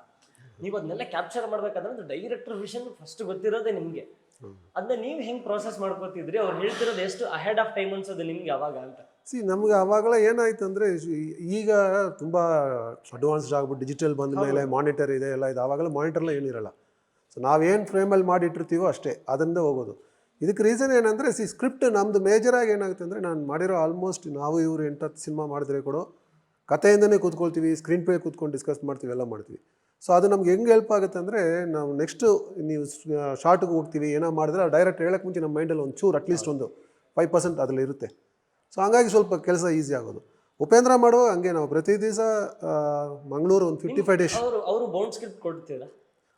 ನೀವು ಅದನ್ನೆಲ್ಲ ಕ್ಯಾಪ್ಚರ್ ಮಾಡ್ಬೇಕಾದ್ರೆ ಡೈರೆಕ್ಟರ್ ವಿಷನ್ ಫಸ್ಟ್ ಗೊತ್ತಿರೋದೇ ನಿಮಗೆ. ಅದನ್ನ ನೀವು ಹೆಂಗೆ ಪ್ರೋಸೆಸ್ ಮಾಡ್ಕೋತಿದ್ರಿ? ಅವ್ರು ಹೇಳ್ತಿರೋದು ಎಷ್ಟು ಅಹೆಡ್ ಆಫ್ ಟೈಮ್ ಅನ್ಸೋದು ನಿಮ್ಗೆ ಅವಾಗ ಅಂತ. ಸಿ ನಮ್ಗೆ ಆವಾಗಲೇ ಏನಾಯ್ತು ಅಂದರೆ ಈಗ ತುಂಬ ಅಡ್ವಾನ್ಸ್ಡ್ ಆಗ್ಬಿಟ್ಟು ಡಿಜಿಟಲ್ ಬಂದ ಮೇಲೆ ಮಾನಿಟರ್ ಇದೆ ಎಲ್ಲ ಇದು. ಆವಾಗಲೇ ಮಾನಿಟರ್ಲ ಏನಿರಲ್ಲ. ಸೊ ನಾವೇನು ಫ್ರೇಮಲ್ಲಿ ಮಾಡಿಟ್ಟಿರ್ತೀವೋ ಅಷ್ಟೇ ಅದರಿಂದ ಹೋಗೋದು. ಇದಕ್ಕೆ ರೀಸನ್ ಏನಂದರೆ ಸಿ ಸ್ಕ್ರಿಪ್ಟ್ ನಮ್ಮದು ಮೇಜರಾಗಿ ಏನಾಗುತ್ತೆ ಅಂದರೆ, ನಾನು ಮಾಡಿರೋ ಆಲ್ಮೋಸ್ಟ್ ನಾವು ಇವರು ಎಂಟತ್ತು ಸಿನಿಮಾ ಮಾಡಿದ್ರೆ ಕೂಡ ಕಥೆಯಿಂದನೇ ಕೂತ್ಕೊಳ್ತೀವಿ ಸ್ಕ್ರೀನ್ ಪ್ಲೇ ಕೂತ್ಕೊಂಡು ಡಿಸ್ಕಸ್ ಮಾಡ್ತೀವಿ, ಎಲ್ಲ ಮಾಡ್ತೀವಿ. ಸೊ ಅದು ನಮ್ಗೆ ಹೆಂಗೆ ಹೆಲ್ಪ್ ಆಗುತ್ತೆ ಅಂದರೆ, ನಾವು ನೆಕ್ಸ್ಟು ನೀವು ಶಾರ್ಟ್ಗೆ ಹೋಗ್ತೀವಿ, ಏನೋ ಮಾಡಿದ್ರೆ ಡೈರೆಕ್ಟ್ ಹೇಳೋಕ್ಕೆ ಮುಂಚೆ ನಮ್ಮ ಮೈಂಡಲ್ಲಿ ಒಂದು ಚೂರು ಅಟ್ಲೀಸ್ಟ್ ಒಂದು ಫೈವ್ ಪರ್ಸೆಂಟ್ ಅದರಲ್ಲಿ ಇರುತ್ತೆ. ಸೊ ಹಂಗಾಗಿ ಸ್ವಲ್ಪ ಕೆಲಸ ಈಸಿ ಆಗೋದು. ಉಪೇಂದ್ರ ಮಾಡುವಾಗ ಹಂಗೆ ನಾವು ಪ್ರತಿ ದಿವಸ ಮಂಗಳೂರು ಒಂದು ಫಿಫ್ಟಿ ಫೈವ್ ಡೇಸ್ ಅವರು ಬೌಂಡ್ ಸ್ಕ್ರಿಪ್ಟ್ ಕೊಡ್ತೀರಾ?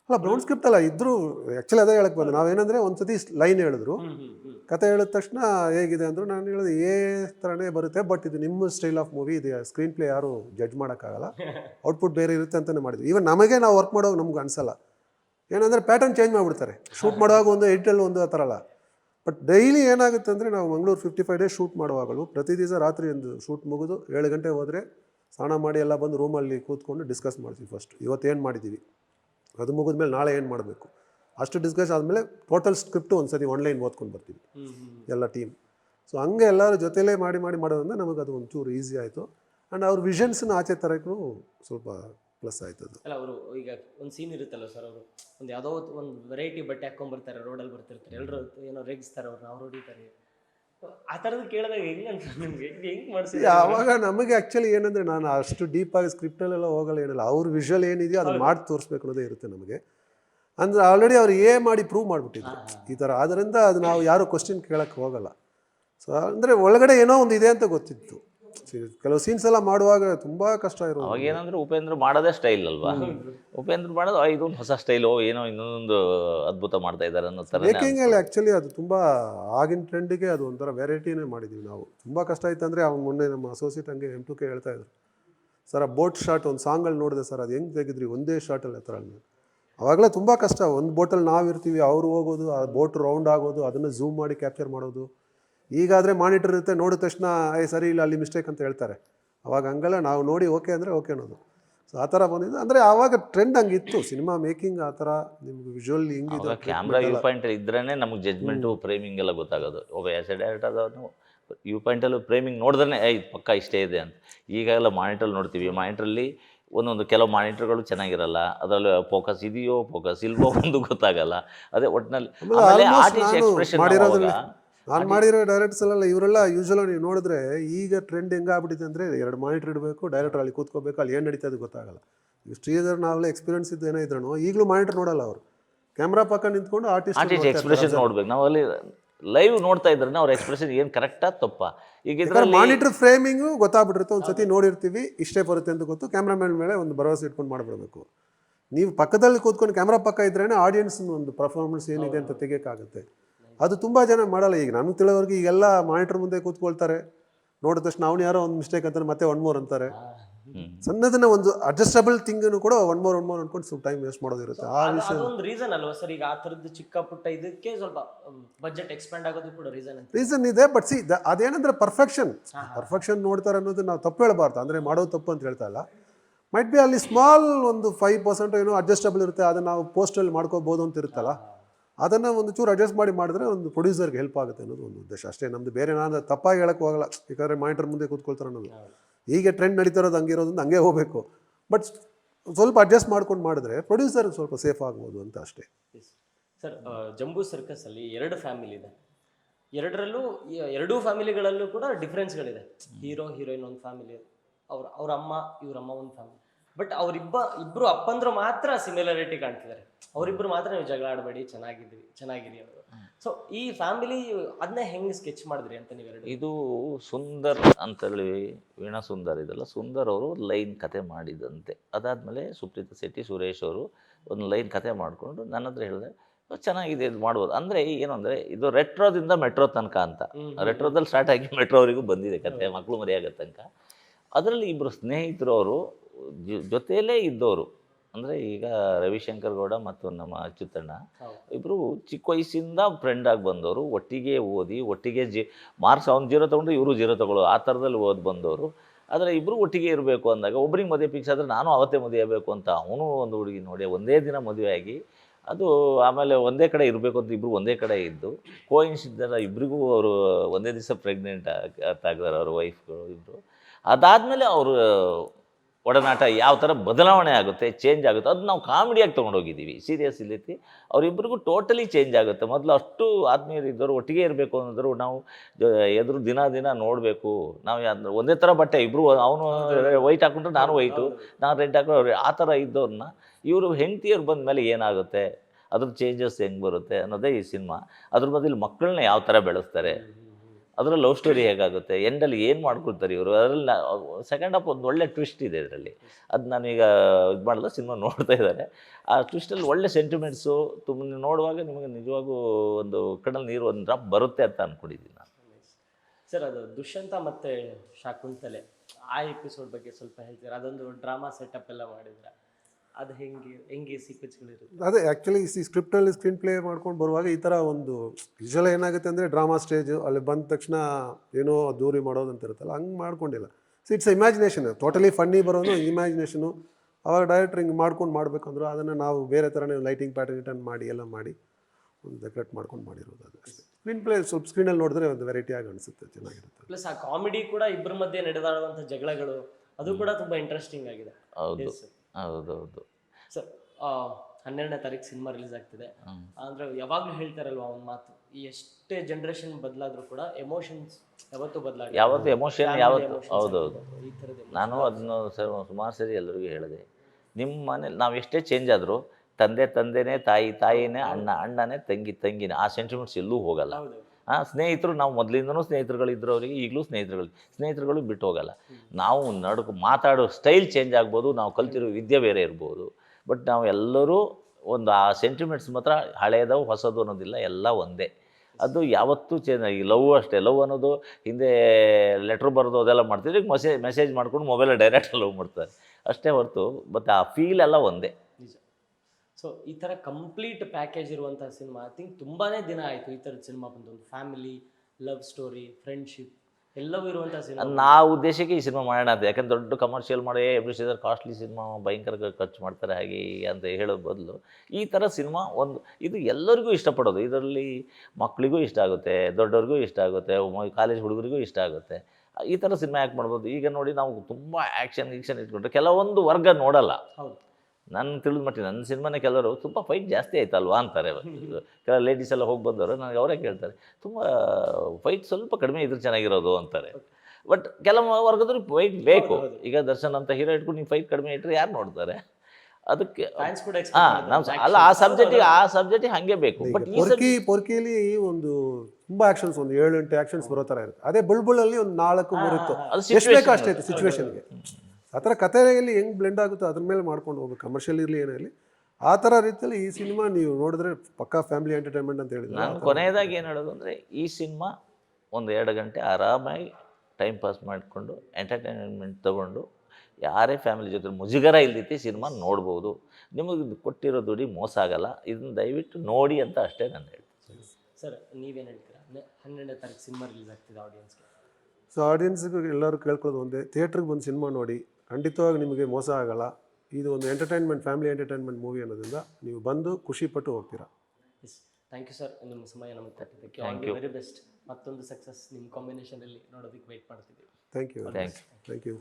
ಅಲ್ಲ ಬ್ರೌನ್ ಸ್ಕ್ರಿಪ್ಟ್ ಅಲ್ಲ ಇದ್ರು ಆ್ಯಕ್ಚುಲಿ ಅದೇ ಹೇಳಕ್ ಬಂದೆ. ನಾವೇನಂದ್ರೆ ಒಂದ್ಸತಿ ಲೈನ್ ಹೇಳಿದ್ರು. ಕತೆ ಹೇಳಿದ ತಕ್ಷಣ ಹೇಗಿದೆ ಅಂದ್ರು ನಾನು ಹೇಳಿದೆ ಏ ಥರನೇ ಬರುತ್ತೆ ಬಟ್ ಇದು ನಿಮ್ಮ ಸ್ಟೈಲ್ ಆಫ್ ಮೂವಿ ಇದು ಸ್ಕ್ರೀನ್ ಪ್ಲೇ ಯಾರು ಜಡ್ಜ್ ಮಾಡೋಕ್ಕಾಗಲ್ಲ. ಔಟ್ಪುಟ್ ಬೇರೆ ಇರುತ್ತೆ ಅಂತಲೇ ಮಾಡಿದ್ವಿ ಈವನ್ ನಮಗೆ ನಾವು ವರ್ಕ್ ಮಾಡೋವಾಗ ನಮ್ಗೆ ಅನ್ಸಲ್ಲ. ಏನಂದರೆ ಪ್ಯಾಟರ್ನ್ ಚೇಂಜ್ ಮಾಡಿಬಿಡ್ತಾರೆ. ಶೂಟ್ ಮಾಡುವಾಗ ಒಂದು ಎಡಿಟಲ್ಲಿ ಒಂದು ಆ ಥರ ಅಲ್ಲ. ಬಟ್ ಡೈಲಿ ಏನಾಗುತ್ತೆ ಅಂದರೆ ನಾವು Mangaluru fifty five days shoot ಮಾಡುವಾಗಲೂ ಪ್ರತಿ ದಿವಸ ರಾತ್ರಿ ಒಂದು ಶೂಟ್ ಮುಗಿದು ಏಳು ಗಂಟೆ ಹೋದರೆ ಸ್ನಾನ ಮಾಡಿ ಎಲ್ಲ ಬಂದು ರೂಮಲ್ಲಿ ಕೂತ್ಕೊಂಡು ಡಿಸ್ಕಸ್ ಮಾಡ್ತೀವಿ ಫಸ್ಟ್ ಇವತ್ತೇನು ಮಾಡಿದ್ದೀವಿ ಅದು ಮುಗಿದ್ಮೇಲೆ ನಾಳೆ ಏನು ಮಾಡಬೇಕು? ಅಷ್ಟು ಡಿಸ್ಕಸ್ ಆದಮೇಲೆ ಟೋಟಲ್ ಸ್ಕ್ರಿಪ್ಟು ಒಂದು ಸತಿ ಆನ್ಲೈನ್ ಓದ್ಕೊಂಡು ಬರ್ತೀವಿ. ಎಲ್ಲ ಟೀಮ್ ಸೊ ಹಂಗೆ ಎಲ್ಲರೂ ಜೊತೆಲೇ ಮಾಡಿ ಮಾಡಿ ಮಾಡೋದ್ರಿಂದ ನಮಗೆ ಅದು ಒಂಚೂರು ಈಸಿ ಆಯಿತು. ಆ್ಯಂಡ್ ಅವ್ರ ವಿಷನ್ಸ್ನ ಆಚೆ ತರಕ್ಕೂ ಸ್ವಲ್ಪ ಪ್ಲಸ್ ಆಯ್ತು ಅದು. ಅಲ್ಲ ಅವರು ಈಗ ಒಂದು ಸೀನ್ ಇರುತ್ತಲ್ಲ ಸರ್ ಅವರು? ಒಂದು ಯಾವುದೋ ಒಂದು ವೆರೈಟಿ ಬಟ್ಟೆ ಹಾಕೊಂಡ್ಬರ್ತಾರೆ ರೋಡಲ್ಲಿ ಬರ್ತಿರ್ತಾರೆ. ಎಲ್ಲರೂ ಏನೋ ರೇಗಿಸ್ತಾರೆ ಅವ್ರನ್ನ ಅವ್ರು ಹೊಡಿತಾರೆ. ಆ ಥರದ್ದು ಕೇಳಿದಾಗ ಹೆಂಗೆ ಅಂತ ನಿಮ್ಗೆ? ಹೆಂಗೆ ಮಾಡಿಸಿದ್ರೆ ಅವಾಗ ನಮಗೆ ಆ್ಯಕ್ಚುಲಿ ಏನಂದರೆ ನಾನು ಅಷ್ಟು ಡೀಪಾಗಿ ಸ್ಕ್ರಿಪ್ಟಲ್ಲೆಲ್ಲ ಹೋಗಲ್ಲ ಏನಿಲ್ಲ. ಅವ್ರ ವಿಷುವಲ್ ಏನಿದೆಯೋ ಅದು ಮಾಡಿ ತೋರಿಸ್ಬೇಕು ಅನ್ನೋದೇ ಇರುತ್ತೆ ನಮಗೆ. ಅಂದರೆ ಆಲ್ರೆಡಿ ಅವ್ರು ಏ ಮಾಡಿ ಪ್ರೂವ್ ಮಾಡಿಬಿಟ್ಟಿದ್ರು. ಈ ಥರ ಆದ್ದರಿಂದ ಅದು ನಾವು ಯಾರು ಕ್ವಶನ್ ಕೇಳೋಕ್ಕೆ ಹೋಗಲ್ಲ. ಸೊ ಅಂದರೆ ಒಳಗಡೆ ಏನೋ ಒಂದು ಇದೆ ಅಂತ ಗೊತ್ತಿತ್ತು. ಕೆಲವು ಸೀನ್ಸ್ ಎಲ್ಲ ಮಾಡುವಾಗ ತುಂಬಾ ಕಷ್ಟ ಇರೋದು. ಅವಾಗ ಏನಂದ್ರೆ ಉಪೇಂದ್ರ ಮಾಡೋದೇ ಸ್ಟೈಲ್ ಅಲ್ವಾ? ಉಪೇಂದ್ರ ಮಾಡೋದು ಇದೊಂದು ಹೊಸ ಸ್ಟೈಲು ಏನೋ ಇನ್ನೊಂದು ಅದ್ಭುತ ಮಾಡ್ತಾ ಇದ್ದಾರೆ ಅನ್ನೋ ಥರ ಮೇಕಿಂಗಲ್ಲಿ ಆ್ಯಕ್ಚುಲಿ ಅದು ತುಂಬಾ ಆಗಿನ ಟ್ರೆಂಡಿಗೆ ಅದು ಒಂಥರ ವೆರೈಟಿನೇ ಮಾಡಿದೀವಿ ನಾವು. ತುಂಬಾ ಕಷ್ಟ ಆಯ್ತು ಅಂದ್ರೆ ಅವ್ನು ಮೊನ್ನೆ ನಮ್ಮ ಅಸೋಸಿಯೇಟ್ ಹಂಗೆ ಎಂ ಟು ಕೆ ಹೇಳ್ತಾ ಇದ್ರು. ಸರ್ ಆ ಬೋಟ್ ಶಾಟ್ ಒಂದು ಸಾಂಗಲ್ಲಿ ನೋಡಿದೆ ಸರ್ ಅದು ಹೆಂಗೆ ತೆಗೆದ್ರಿ? ಒಂದೇ ಶಾಟಲ್ಲಿ ಅಲ್ಲಿ ಥರ ಅಲ್ಲಿ ಅವಾಗಲೇ ತುಂಬ ಕಷ್ಟ ಒಂದು ಬೋಟಲ್ಲಿ ನಾವು ಇರ್ತೀವಿ ಅವ್ರು ಹೋಗೋದು ಆ ಬೋಟ್ ರೌಂಡ್ ಆಗೋದು ಅದನ್ನು ಝೂಮ್ ಮಾಡಿ ಕ್ಯಾಪ್ಚರ್ ಮಾಡೋದು. ಈಗಾದರೆ ಮಾನಿಟರ್ ಇರುತ್ತೆ ನೋಡಿದ ತಕ್ಷಣ ಏ ಸರಿ ಇಲ್ಲ ಅಲ್ಲಿ ಮಿಸ್ಟೇಕ್ ಅಂತ ಹೇಳ್ತಾರೆ. ಅವಾಗ ಹಂಗಲ್ಲ ನಾವು ನೋಡಿ ಓಕೆ ಅಂದರೆ ಓಕೆ ಅನ್ನೋದು. ಸೊ ಆ ಥರ ಬಂದಿದ್ದು. ಅಂದರೆ ಆವಾಗ ಟ್ರೆಂಡ್ ಹಂಗಿತ್ತು. ಸಿನಿಮಾ ಮೇಕಿಂಗ್ ಆ ಥರ ನಿಮ್ಗೆ ವಿಜುವಲ್ ಹಿಂಗಿದೆ ಕ್ಯಾಮ್ರಾ ವ್ಯೂ ಪಾಯಿಂಟ್ ಇದ್ರೇ ನಮಗೆ ಜಜ್ಮೆಂಟು ಫ್ರೇಮಿಂಗ್ ಎಲ್ಲ ಗೊತ್ತಾಗೋದು. ಒಬ್ಬ ಎಸ್ ಎ ಡೈರೆಕ್ಟರ್ ಆದವನು ವ್ಯೂ ಪಾಯಿಂಟಲ್ಲೂ ಫ್ರೇಮಿಂಗ್ ನೋಡಿದ್ರೆ ಏ ಇದು ಪಕ್ಕ ಇಷ್ಟೇ ಇದೆ ಅಂತ. ಈಗೆಲ್ಲ ಮಾನಿಟ್ರಲ್ಲಿ ನೋಡ್ತೀವಿ. ಮಾನಿಟ್ರಲ್ಲಿ ಒಂದೊಂದು ಕೆಲವು ಮಾನಿಟರ್ಗಳು ಚೆನ್ನಾಗಿರಲ್ಲ. ಅದರಲ್ಲಿ ಫೋಕಸ್ ಇದೆಯೋ ಫೋಕಸ್ ಇಲ್ವೋ ಒಂದು ಗೊತ್ತಾಗಲ್ಲ. ಅದೇ ಒಟ್ಟಿನಲ್ಲಿ ಆರ್ಟಿಸ್ಟ್ ಎಕ್ಸ್ಪ್ರೆಷನ್ ನಾನು ಮಾಡಿರೋ ಡೈರೆಕ್ಟರ್ಸ್ ಎಲ್ಲ ಇವರೆಲ್ಲ ಯೂಶಲ್ ನೀವು ನೋಡಿದ್ರೆ ಈಗ ಟ್ರೆಂಡ್ ಹೆಂಗಾಗ್ಬಿಟ್ಟಿದೆ ಅಂದರೆ ಎರಡು ಮಾನಿಟರ್ ಇಡಬೇಕು ಡೈರೆಕ್ಟರ್ ಅಲ್ಲಿ ಕೂತ್ಕೋಬೇಕು ಅಲ್ಲಿ ಏನು ನಡೀತಾ ಅದು ಗೊತ್ತಾಗಲ್ಲ. ಈಗ ಶ್ರೀಧರ್ ನಾವೆಲ್ಲ ಎಕ್ಸ್ಪೀರಿಯನ್ಸ್ ಇದ್ದು ಏನೋ ಇದ್ರೂ ಈಗಲೂ ಮಾನಿಟರ್ ನೋಡಲ್ಲ ಅವರು. ಕ್ಯಾಮ್ರಾ ಪಕ್ಕ ನಿಂತ್ಕೊಂಡು ಆರ್ಟಿಸ್ಟ್ ಎಕ್ಸ್ಪ್ರೆಷನ್ ನೋಡ್ಬೇಕು. ನಾವು ಅಲ್ಲಿ ಲೈವ್ ನೋಡ್ತಾ ಇದ್ರೆ ಅವ್ರ ಎಕ್ಸ್ಪ್ರೆಷನ್ ಏನು ಕರೆಕ್ಟಾ ತಪ್ಪ? ಈಗ ಇದರಲ್ಲಿ ಮಾನಿಟರ್ ಫ್ರೇಮಿಂಗು ಗೊತ್ತಾಗ್ಬಿಟ್ಟಿರುತ್ತೆ ಒಂದು ಸತಿ ನೋಡಿರ್ತೀವಿ ಇಷ್ಟೇ ಬರುತ್ತೆ ಅಂತ ಗೊತ್ತು. ಕ್ಯಾಮ್ರಾಮನ್ ಮೇಲೆ ಒಂದು ಭರವಸೆ ಇಟ್ಕೊಂಡು ಮಾಡಿಬಿಡ್ಬೇಕು. ನೀವು ಪಕ್ಕದಲ್ಲಿ ಕೂತ್ಕೊಂಡು ಕ್ಯಾಮ್ರಾ ಪಕ್ಕ ಇದ್ರೇ ಆಡಿಯನ್ಸ್ ಒಂದು ಪರ್ಫಾರ್ಮೆನ್ಸ್ ಏನಿದೆ ಅಂತ ತೆಗಿಯೋಕ್ಕಾಗುತ್ತೆ. ಅದು ತುಂಬ ಜನ ಮಾಡಲ್ಲ. ಈಗ ನನಗೆ ತಿಳಿದವ್ರಿಗೆ ಈಗೆಲ್ಲ ಮಾನಿಟರ್ ಮುಂದೆ ಕೂತ್ಕೊಳ್ತಾರೆ. ನೋಡಿದ ತಕ್ಷಣ ಅವ್ನು ಯಾರೋ ಒಂದು ಮಿಸ್ಟೇಕ್ ಅಂತಾರೆ ಮತ್ತೆ ಒನ್ ಮೋರ್ ಅಂತಾರೆ. ಸಣ್ಣದನ್ನ ಒಂದು ಅಡ್ಜಸ್ಟಬಲ್ ಥಿಂಗನ್ನು ಕೂಡ ಒನ್ ಮೋರ್ ಒನ್ ಮೋರ್ ಅನ್ಕೊಂಡು ಸ್ವಲ್ಪ ಟೈಮ್ ವೇಸ್ಟ್ ಮಾಡೋದಿರುತ್ತೆ. ಆ ವಿಷಯ ಅದೊಂದು ರೀಸನ್ ಅಲ್ವಾ ಸರ್? ಈಗ ಆ ಥರದ್ದು ಚಿಕ್ಕ ಪುಟ್ಟ ಇದಕ್ಕೆ ಸ್ವಲ್ಪ ಬಜೆಟ್ ಎಕ್ಸ್ಪ್ಯಾಂಡ್ ಆಗೋದು ಕೂಡ ರೀಸನ್ ಅಂತ. ರೀಸನ್ ಇದೆ ಬಟ್ ಸಿ ಅದೇನಂದ್ರೆ ಪರ್ಫೆಕ್ಷನ್ ಪರ್ಫೆಕ್ಷನ್ ನೋಡ್ತಾರೆ ಅನ್ನೋದು ನಾವು ತಪ್ಪು ಹೇಳಬಾರ್ದು. ಅಂದರೆ ಮಾಡೋದು ತಪ್ಪು ಅಂತ ಹೇಳ್ತಾ ಇಲ್ಲ. ಮೈಟ್ ಬಿ ಅಲ್ಲಿ ಸ್ಮಾಲ್ ಒಂದು ಫೈವ್ ಪರ್ಸೆಂಟ್ ಏನೋ ಅಡ್ಜಸ್ಟಬಲ್ ಇರುತ್ತೆ. ಅದನ್ನ ನಾವು ಪೋಸ್ಟಲ್ಲಿ ಮಾಡ್ಕೋಬೋದು ಅಂತ ಇರುತ್ತಲ್ಲ. ಅದನ್ನು ಒಂದು ಚೂರು ಅಡ್ಜಸ್ಟ್ ಮಾಡಿ ಮಾಡಿದ್ರೆ ಒಂದು ಪ್ರೊಡ್ಯೂಸರ್ಗೆ ಹೆಲ್ಪ್ ಆಗುತ್ತೆ ಅನ್ನೋದು ಒಂದು ಉದ್ದೇಶ. ಅಷ್ಟೇ ನಮ್ಮದು ಬೇರೆ ನಾನು ತಪ್ಪಾಗಿ ಹೇಳಕ್ಕೆ ಹೋಗಲ್ಲ ಯಾಕಂದರೆ ಮಾನಿಟರ್ ಮುಂದೆ ಕೂತ್ಕೊಳ್ತಾರೆ ಅನ್ನೋದು. ಹೀಗೆ ಟ್ರೆಂಡ್ ನಡೀತಾ ಇರೋದು ಹಂಗೆ ಇರೋದ್ರಿಂದ ಹಂಗೆ ಹೋಗಬೇಕು. ಬಟ್ ಸ್ವಲ್ಪ ಅಡ್ಜಸ್ಟ್ ಮಾಡ್ಕೊಂಡು ಮಾಡಿದ್ರೆ ಪ್ರೊಡ್ಯೂಸರ್ ಸ್ವಲ್ಪ ಸೇಫ್ ಆಗ್ಬೋದು ಅಂತ ಅಷ್ಟೇ. ಸರ್ ಜಂಬೂ ಸರ್ಕಸ್ ಅಲ್ಲಿ ಎರಡು ಫ್ಯಾಮಿಲಿ ಇದೆ. ಎರಡರಲ್ಲೂ ಎರಡೂ ಫ್ಯಾಮಿಲಿಗಳಲ್ಲೂ ಕೂಡ ಡಿಫ್ರೆನ್ಸ್ಗಳಿದೆ ಹೀರೋ ಹೀರೋಯಿನ್ ಒಂದು ಫ್ಯಾಮಿಲಿ ಅವ್ರ ಅವ್ರ ಅಮ್ಮ ಇವ್ರ ಅಮ್ಮ ಒಂದು ಫ್ಯಾಮಿಲಿ ಬಟ್ ಅವರಿಬ್ಬ ಇಬ್ರು ಅಪ್ಪಂದ್ರು ಮಾತ್ರ ಸಿಮಿಲಾರಿಟಿ ಕಾಣ್ತಿದ್ದಾರೆ. ಅವರಿಬ್ರು ಮಾತ್ರ ನೀವು ಜಗಳ ಆಡಬೇಡಿ ಚೆನ್ನಾಗಿದ್ರಿ ಚೆನ್ನಾಗಿರಿ ಅವರು ಸೊ ಈ ಫ್ಯಾಮಿಲಿ ಅದನ್ನ ಹೆಂಗೆ ಸ್ಕೆಚ್ ಮಾಡಿದ್ರಿ ಅಂತ ನೀವೆರಡು ಇದು ಸುಂದರ್ ಅಂತೇಳಿ ವೀಣಾ ಸುಂದರ್ ಇದೆಲ್ಲ ಸುಂದರ್ ಅವರು ಲೈನ್ ಕತೆ ಮಾಡಿದಂತೆ. ಅದಾದಮೇಲೆ ಸುಪ್ರೀತಾ ಶೆಟ್ಟಿ ಸುರೇಶ್ ಅವರು ಒಂದು ಲೈನ್ ಕತೆ ಮಾಡಿಕೊಂಡು ನನ್ನ ಹತ್ರ ಹೇಳಿದೆ ಚೆನ್ನಾಗಿದೆ ಇದು ಮಾಡ್ಬೋದು. ಅಂದರೆ ಏನು ಅಂದರೆ ಇದು ರೆಟ್ರೋದಿಂದ ಮೆಟ್ರೋ ತನಕ ಅಂತ. ರೆಟ್ರೋದಲ್ಲಿ ಸ್ಟಾರ್ಟ್ ಆಗಿ ಮೆಟ್ರೋವರೆಗೂ ಬಂದಿದೆ ಕತೆ ಮಕ್ಕಳು ಮರಿಯಾಗೋ ತನಕ. ಅದರಲ್ಲಿ ಇಬ್ಬರು ಸ್ನೇಹಿತರು ಅವರು ಜೊತೆಯಲ್ಲೇ ಇದ್ದವರು ಅಂದರೆ ಈಗ ರವಿಶಂಕರ್ ಗೌಡ ಮತ್ತು ನಮ್ಮ ಅಚ್ಯುತಣ್ಣ. ಇಬ್ಬರು ಚಿಕ್ಕ ವಯಸ್ಸಿಂದ ಫ್ರೆಂಡ್ ಆಗಿ ಬಂದವರು ಒಟ್ಟಿಗೆ ಓದಿ ಒಟ್ಟಿಗೆ ಜಿ ಮಾರ್ಕ್ಸ್ ಅವ್ನು ಜೀರೋ ತೊಗೊಂಡು ಇವರು ಜೀರೋ ತೊಗೊಳ್ಳೋ ಆ ಥರದಲ್ಲಿ ಓದಿ ಬಂದವರು ಆದರೆ ಇಬ್ಬರು ಒಟ್ಟಿಗೆ ಇರಬೇಕು ಅಂದಾಗ ಒಬ್ರಿಗೆ ಮದುವೆ ಫಿಕ್ಸ್ ಆದರೆ ನಾನು ಅವತ್ತೇ ಮದುವೆ ಆಗಬೇಕು ಅಂತ ಅವನು ಒಂದು ಹುಡುಗಿ ನೋಡಿ ಒಂದೇ ದಿನ ಮದುವೆ ಆಗಿ ಅದು ಆಮೇಲೆ ಒಂದೇ ಕಡೆ ಇರಬೇಕು ಅಂತ ಇಬ್ಬರು ಒಂದೇ ಕಡೆ ಇದ್ದು ಕೋಯಿನ್ಸಿದ್ದರ ಇಬ್ಬರಿಗೂ ಅವರು ಒಂದೇ ದಿವಸ ಪ್ರೆಗ್ನೆಂಟ್ ಆಗಿದ್ದಾರೆ ಅವ್ರ ವೈಫ್ಗಳು ಇಬ್ಬರು ಅದಾದಮೇಲೆ ಅವರು ಒಡನಾಟ ಯಾವ ಥರ ಬದಲಾವಣೆ ಆಗುತ್ತೆ ಚೇಂಜ್ ಆಗುತ್ತೆ ಅದು ನಾವು ಕಾಮಿಡಿಯಾಗಿ ತೊಗೊಂಡೋಗಿದ್ದೀವಿ. ಸೀರಿಯಸ್ ಇಲ್ಲೈತಿ ಅವರಿಬ್ಬರಿಗೂ ಟೋಟಲಿ ಚೇಂಜ್ ಆಗುತ್ತೆ. ಮೊದಲು ಅಷ್ಟು ಆತ್ಮೀಯರಿದ್ದವರು ಒಟ್ಟಿಗೆ ಇರಬೇಕು ಅನ್ನೋದ್ರು ನಾವು ಎದುರು ದಿನ ದಿನ ನೋಡಬೇಕು. ನಾವು ಒಂದೇ ಥರ ಬಟ್ಟೆ ಇಬ್ಬರು ಅವನು ವೈಟ್ ಹಾಕೊಂಡ್ರೆ ನಾನು ವೈಟು ನಾನು ರೆಡ್ ಹಾಕೊಂಡ್ರೆ ಅವ್ರು ಆ ಥರ ಇದ್ದವ್ರನ್ನ ಇವರು ಹೆಂಡತಿಯವ್ರು ಬಂದ ಮೇಲೆ ಏನಾಗುತ್ತೆ? ಅದ್ರ ಚೇಂಜಸ್ ಹೆಂಗೆ ಬರುತ್ತೆ ಅನ್ನೋದೇ ಈ ಸಿನಿಮಾ. ಅದ್ರ ಬದಲು ಮಕ್ಕಳನ್ನ ಯಾವ ಥರ ಬೆಳೆಸ್ತಾರೆ? ಅದರ ಲವ್ ಸ್ಟೋರಿ ಹೇಗಾಗುತ್ತೆ? ಎಂಡಲ್ಲಿ ಏನು ಮಾಡ್ಕೊಳ್ತಾರೆ ಇವರು? ಅದರಲ್ಲಿ ಸೆಕೆಂಡ್ ಹಾಫ್ ಒಂದು ಒಳ್ಳೆ ಟ್ವಿಸ್ಟ್ ಇದೆ ಇದರಲ್ಲಿ. ಅದು ನಾನೀಗ ಇದು ಮಾಡಲ್ಲ ಸಿನಿಮಾ ನೋಡ್ತಾ ಇದ್ದಾರೆ. ಆ ಟ್ವಿಸ್ಟಲ್ಲಿ ಒಳ್ಳೆ ಸೆಂಟಿಮೆಂಟ್ಸು ತುಂಬ ನೋಡುವಾಗ ನಿಮಗೆ ನಿಜವಾಗೂ ಒಂದು ಕಣ್ಣಲ್ಲಿ ನೀರು ಒಂದು ಡ್ರಾಪ್ ಬರುತ್ತೆ ಅಂತ ಅಂದ್ಕೊಂಡಿದ್ದೀನಿ ನಾನು. ಸರ್, ಅದು ದುಷ್ಯಂತ ಮತ್ತು ಶಾಕುಂತಲೆ. ಆ ಎಪಿಸೋಡ್ ಬಗ್ಗೆ ಸ್ವಲ್ಪ ಹೇಳ್ತೀರಾ? ಅದೊಂದು ಡ್ರಾಮಾ ಸೆಟಪ್ ಎಲ್ಲ ಮಾಡಿದ್ರ ಅದು ಹೆಂಗೆ ಹೆಂಗೆ ಸೀಕ್ವೆನ್ಸ್ಗಳಿರುತ್ತೆ ಅದೇ ಆ್ಯಕ್ಚುಲಿ ಈ ಸ್ಕ್ರಿಪ್ಟಲ್ಲಿ ಸ್ಕ್ರೀನ್ ಪ್ಲೇ ಮಾಡ್ಕೊಂಡು ಬರುವಾಗ ಈ ಥರ ಒಂದು ಯೂಶಲ್ ಏನಾಗುತ್ತೆ ಅಂದರೆ ಡ್ರಾಮಾ ಸ್ಟೇಜು ಅಲ್ಲಿ ಬಂದ ತಕ್ಷಣ ಏನೋ ದೂರಿ ಮಾಡೋದು ಅಂತ ಇರುತ್ತಲ್ಲ ಹಂಗೆ ಮಾಡ್ಕೊಂಡಿಲ್ಲ. So it's imagination totally funny ಬರೋದು ಇಮ್ಯಾಜಿನೇಷನು ಅವಾಗ ಡೈರೆಕ್ಟ್ರ್ ಹಿಂಗೆ ಮಾಡ್ಕೊಂಡು ಮಾಡಬೇಕು ಅಂದ್ರೆ ಅದನ್ನು ನಾವು ಬೇರೆ ಥರನೇ ಲೈಟಿಂಗ್ ಪ್ಯಾಟರ್ನ್ ರಿಟರ್ನ್ ಮಾಡಿ ಎಲ್ಲ ಮಾಡಿ ಒಂದು ಡೆಕೋರೇಟ್ ಮಾಡ್ಕೊಂಡು ಮಾಡಿರೋದು ಅದು ಅಷ್ಟೇ. ಸ್ಕ್ರೀನ್ ಪ್ಲೇ ಸ್ವಲ್ಪ ಸ್ಕ್ರೀನಲ್ಲಿ ನೋಡಿದ್ರೆ ಒಂದು ವೆರೈಟಿಯಾಗಿ ಅನಿಸುತ್ತೆ ಚೆನ್ನಾಗಿರುತ್ತೆ. ಪ್ಲಸ್ ಆ ಕಾಮಿಡಿ ಕೂಡ ಇಬ್ಬರ ಮಧ್ಯೆ ನಡೆದಾಡುವಂಥ ಜಗಳಗಳು ಅದು ಕೂಡ ತುಂಬ ಇಂಟ್ರೆಸ್ಟಿಂಗ್ ಆಗಿದೆ. ಹೌದು. ಹೌದೌದು. ಸರ್ ಹನ್ನೆರಡನೇ ತಾರೀಕು ಸಿನಿಮಾ ರಿಲೀಸ್ ಆಗ್ತಿದೆ. ಅಂದ್ರೆ ಯಾವಾಗಲೂ ಹೇಳ್ತಾರಲ್ವಾ ಒಂದು ಮಾತು ಎಷ್ಟೇ ಜನರೇಷನ್ ಬದಲಾದ್ರೂ ಕೂಡ ಎಮೋಷನ್ಸ್ ಯಾವತ್ತೂ ಬದಲಾಗ ಯಾವತ್ತು ಎಮೋಷನ್ ಯಾವತ್ತು? ಹೌದೌದು. ನಾನು ಅದನ್ನು ಸರ್ ಸುಮಾರು ಸರಿ ಎಲ್ಲರಿಗೂ ಹೇಳಿದೆ. ನಿಮ್ಮ ಮನೇಲಿ ನಾವು ಎಷ್ಟೇ ಚೇಂಜ್ ಆದರೂ ತಂದೆ ತಂದೆನೇ ತಾಯಿ ತಾಯಿನೇ ಅಣ್ಣ ಅಣ್ಣನೇ ತಂಗಿ ತಂಗಿನೇ ಆ ಸೆಂಟಿಮೆಂಟ್ಸ್ ಎಲ್ಲೂ ಹೋಗಲ್ಲ. ಆ ಸ್ನೇಹಿತರು, ನಾವು ಮೊದಲಿಂದನೂ ಸ್ನೇಹಿತರುಗಳು ಅವರಿಗೆ, ಈಗಲೂ ಸ್ನೇಹಿತರುಗಳು. ಸ್ನೇಹಿತರುಗಳು ಬಿಟ್ಟು ಹೋಗಲ್ಲ. ನಾವು ನಡ್ಕೊ, ಮಾತಾಡೋ ಸ್ಟೈಲ್ ಚೇಂಜ್ ಆಗ್ಬೋದು, ನಾವು ಕಲ್ತಿರೋ ವಿದ್ಯೆ ಬೇರೆ ಇರ್ಬೋದು. ಬಟ್ ನಾವು ಎಲ್ಲರೂ ಒಂದು ಆ ಸೆಂಟಿಮೆಂಟ್ಸ್ ಮಾತ್ರ ಹಳೆಯದವು ಹೊಸದು ಅನ್ನೋದಿಲ್ಲ, ಎಲ್ಲ ಒಂದೇ. ಅದು ಯಾವತ್ತೂ ಚೇಂಜ್ ಆಗಿ, ಲವ್ ಅಷ್ಟೇ. ಲವ್ ಅನ್ನೋದು ಹಿಂದೆ ಲೆಟ್ರ್ ಬರೋದು ಅದೆಲ್ಲ ಮಾಡ್ತಿದ್ರೆ ಮೆಸೇಜ್ ಮೆಸೇಜ್ ಮಾಡ್ಕೊಂಡು ಮೊಬೈಲಲ್ಲಿ ಡೈರೆಕ್ಟ್ ಲವ್ ಮಾಡ್ತಾರೆ. ಅಷ್ಟೇ ಹೊರತು ಮತ್ತು ಆ ಫೀಲ್ ಎಲ್ಲ ಒಂದೇ. ಸೊ ಈ ಥರ ಕಂಪ್ಲೀಟ್ ಪ್ಯಾಕೇಜ್ ಇರುವಂಥ ಸಿನಿಮಾ ಐ ಥಿಂಕ್ ತುಂಬಾ ದಿನ ಆಯಿತು ಈ ಥರದ ಸಿನಿಮಾ ಬಂದು. ಒಂದು ಫ್ಯಾಮಿಲಿ ಲವ್ ಸ್ಟೋರಿ ಫ್ರೆಂಡ್ಶಿಪ್ ಎಲ್ಲವೂ ಇರುವಂಥ ಸಿನಿಮಾ ನಾ ಉದ್ದೇಶಕ್ಕೆ ಈ ಸಿನಿಮಾ ಮಾಡೋಣ ಅಂತ. ಯಾಕಂದ್ರೆ ದೊಡ್ಡ ಕಮರ್ಷಿಯಲ್ ಮಾಡಿ ಸೀಸರ್ ಕಾಸ್ಟ್ಲಿ ಸಿನಿಮಾ ಭಯಂಕರ ಖರ್ಚು ಮಾಡ್ತಾರೆ ಹಾಗೆ ಅಂತ ಹೇಳೋ ಬದಲು ಈ ಥರ ಸಿನಿಮಾ ಒಂದು ಇದು ಎಲ್ಲರಿಗೂ ಇಷ್ಟಪಡೋದು. ಇದರಲ್ಲಿ ಮಕ್ಕಳಿಗೂ ಇಷ್ಟ ಆಗುತ್ತೆ ದೊಡ್ಡವ್ರಿಗೂ ಇಷ್ಟ ಆಗುತ್ತೆ ಕಾಲೇಜ್ ಹುಡುಗರಿಗೂ ಇಷ್ಟ ಆಗುತ್ತೆ. ಈ ಥರ ಸಿನಿಮಾ ಯಾಕೆ ಮಾಡ್ಬೋದು? ಈಗ ನೋಡಿ ನಾವು ತುಂಬ ಆ್ಯಕ್ಷನ್ ಗೀಕ್ಷನ್ ಇಟ್ಕೊಂಡ್ರೆ ಕೆಲವೊಂದು ವರ್ಗ ನೋಡಲ್ಲ. ಹೌದು. ನನ್ನ ತಿಳಿದ ಮಟ್ಟಿಗೆ ನನ್ನ ಸಿನಿಮಾನೇ ಕೆಲವರು ತುಂಬ ಫೈಟ್ ಜಾಸ್ತಿ ಆಯ್ತಲ್ವಾ ಅಂತಾರೆ ಕೆಲವು ಲೇಡೀಸ್ ಎಲ್ಲ ಹೋಗಿ ಬಂದವರು ನನಗೆ ಅವರೇ ಕೇಳ್ತಾರೆ ತುಂಬ ಫೈಟ್ ಸ್ವಲ್ಪ ಕಡಿಮೆ ಇದ್ರೆ ಚೆನ್ನಾಗಿರೋದು ಅಂತಾರೆ. ಬಟ್ ಕೆಲವು ವರ್ಗದ್ರು ಫೈಟ್ ಬೇಕು. ಈಗ ದರ್ಶನ್ ಅಂತ ಹೀರೋ ಇಟ್ಕೊಂಡು ನೀವು ಫೈಟ್ ಕಡಿಮೆ ಇಟ್ಟರೆ ಯಾರು ನೋಡ್ತಾರೆ? ಅದಕ್ಕೆ ಹಾಂ ನಮ್ಮ ಅಲ್ಲ ಆ ಸಬ್ಜೆಕ್ಟಿಗೆ ಆ ಸಬ್ಜೆಕ್ಟಿಗೆ ಹಾಗೆ ಬೇಕು. ಬಟ್ ಈ ಪೊರ್ಕಿ ಪೊರ್ಕಿಯಲ್ಲಿ ಒಂದು ತುಂಬ ಆಕ್ಷನ್ಸ್ ಒಂದು ಏಳು ಎಂಟು ಆಕ್ಷನ್ಸ್ ಬರೋ ಥರ ಇರುತ್ತೆ. ಅದೇ ಬುಳ್ಬುಳಲ್ಲಿ ಒಂದು ನಾಲ್ಕು ಮೂರು ಇತ್ತು ಅದು ಎಷ್ಟು ಬೇಕೋ ಅಷ್ಟೇ ಇತ್ತು ಸಿಚುವೇಶನ್ಗೆ ಆ ಥರ ಕಥೆಯಲ್ಲಿ ಹೆಂಗೆ ಬ್ಲೆಂಡ್ ಆಗುತ್ತೋ ಅದ್ರ ಮೇಲೆ ಮಾಡ್ಕೊಂಡು ಹೋಗ್ಬೇಕು. ಕಮರ್ಷಿಯಲ್ ಇರಲಿ ಏನೇ ಇರಲಿ. ಆ ಥರ ರೀತಿಯಲ್ಲಿ ಈ ಸಿನಿಮಾ ನೀವು ನೋಡಿದ್ರೆ ಪಕ್ಕಾ ಫ್ಯಾಮಿಲಿ ಎಂಟರ್ಟೈನ್ಮೆಂಟ್ ಅಂತ ಹೇಳಿದ್ರೆ ನಾನು ಕೊನೆಯದಾಗಿ ಏನು ಹೇಳೋದು ಅಂದರೆ ಈ ಸಿನಿಮಾ ಒಂದು ಎರಡು ಗಂಟೆ ಆರಾಮಾಗಿ ಟೈಮ್ ಪಾಸ್ ಮಾಡಿಕೊಂಡು ಎಂಟರ್ಟೈನ್ಮೆಂಟ್ ತೊಗೊಂಡು ಯಾರೇ ಫ್ಯಾಮಿಲಿ ಜೊತೆ ಮುಜುಗರ ಇಲ್ದೈತಿ ಸಿನಿಮಾ ನೋಡ್ಬೋದು. ನಿಮಗೆ ಕೊಟ್ಟಿರೋ ದುಡಿ ಮೋಸ ಆಗಲ್ಲ. ಇದನ್ನು ದಯವಿಟ್ಟು ನೋಡಿ ಅಂತ ಅಷ್ಟೇ ನಾನು ಹೇಳ್ತೀನಿ. ಸರ್ ನೀವೇನು ಹೇಳ್ತೀರಾ? ಹನ್ನೆರಡನೇ ತಾರೀಕು ಸಿನಿಮಾ ರಿಲೀಸ್ ಆಗ್ತಿದೆ ಆಡಿಯನ್ಸ್ಗೆ ಸೊ ಆಡಿಯನ್ಸ್ಗೆ ಎಲ್ಲರೂ ಕೇಳ್ಕೊಳ್ಳೋದು ಒಂದೇ ಥಿಯೇಟ್ರಿಗೆ ಬಂದು ಸಿನಿಮಾ ನೋಡಿ ಖಂಡಿತವಾಗಿ ನಿಮಗೆ ಮೋಸ ಆಗಲ್ಲ. ಇದು ಒಂದು ಎಂಟರ್ಟೈನ್ಮೆಂಟ್ ಫ್ಯಾಮಿಲಿ ಎಂಟರ್ಟೈನ್ಮೆಂಟ್ ಮೂವಿ ಅನ್ನೋದ್ರಿಂದ ನೀವು ಬಂದು ಖುಷಿಪಟ್ಟು ಹೋಗ್ತೀರಾ. ಥ್ಯಾಂಕ್ ಯು ಸರ್ ನಿಮ್ಮ ಸಮಯ ನಮಗೆ ತಟ್ಟಿದ್ದಕ್ಕೆ ಆಲ್ ದಿ ವೆರಿ ಬೆಸ್ಟ್ ಮತ್ತೊಂದು ಸಕ್ಸಸ್ ನಿಮ್ಮ ಕಾಂಬಿನೇಷನಲ್ಲಿ ನೋಡೋದಕ್ಕೆ ವೆಯ್ಟ್ ಮಾಡ್ತಿದ್ದೀವಿ. Thank you. Thank you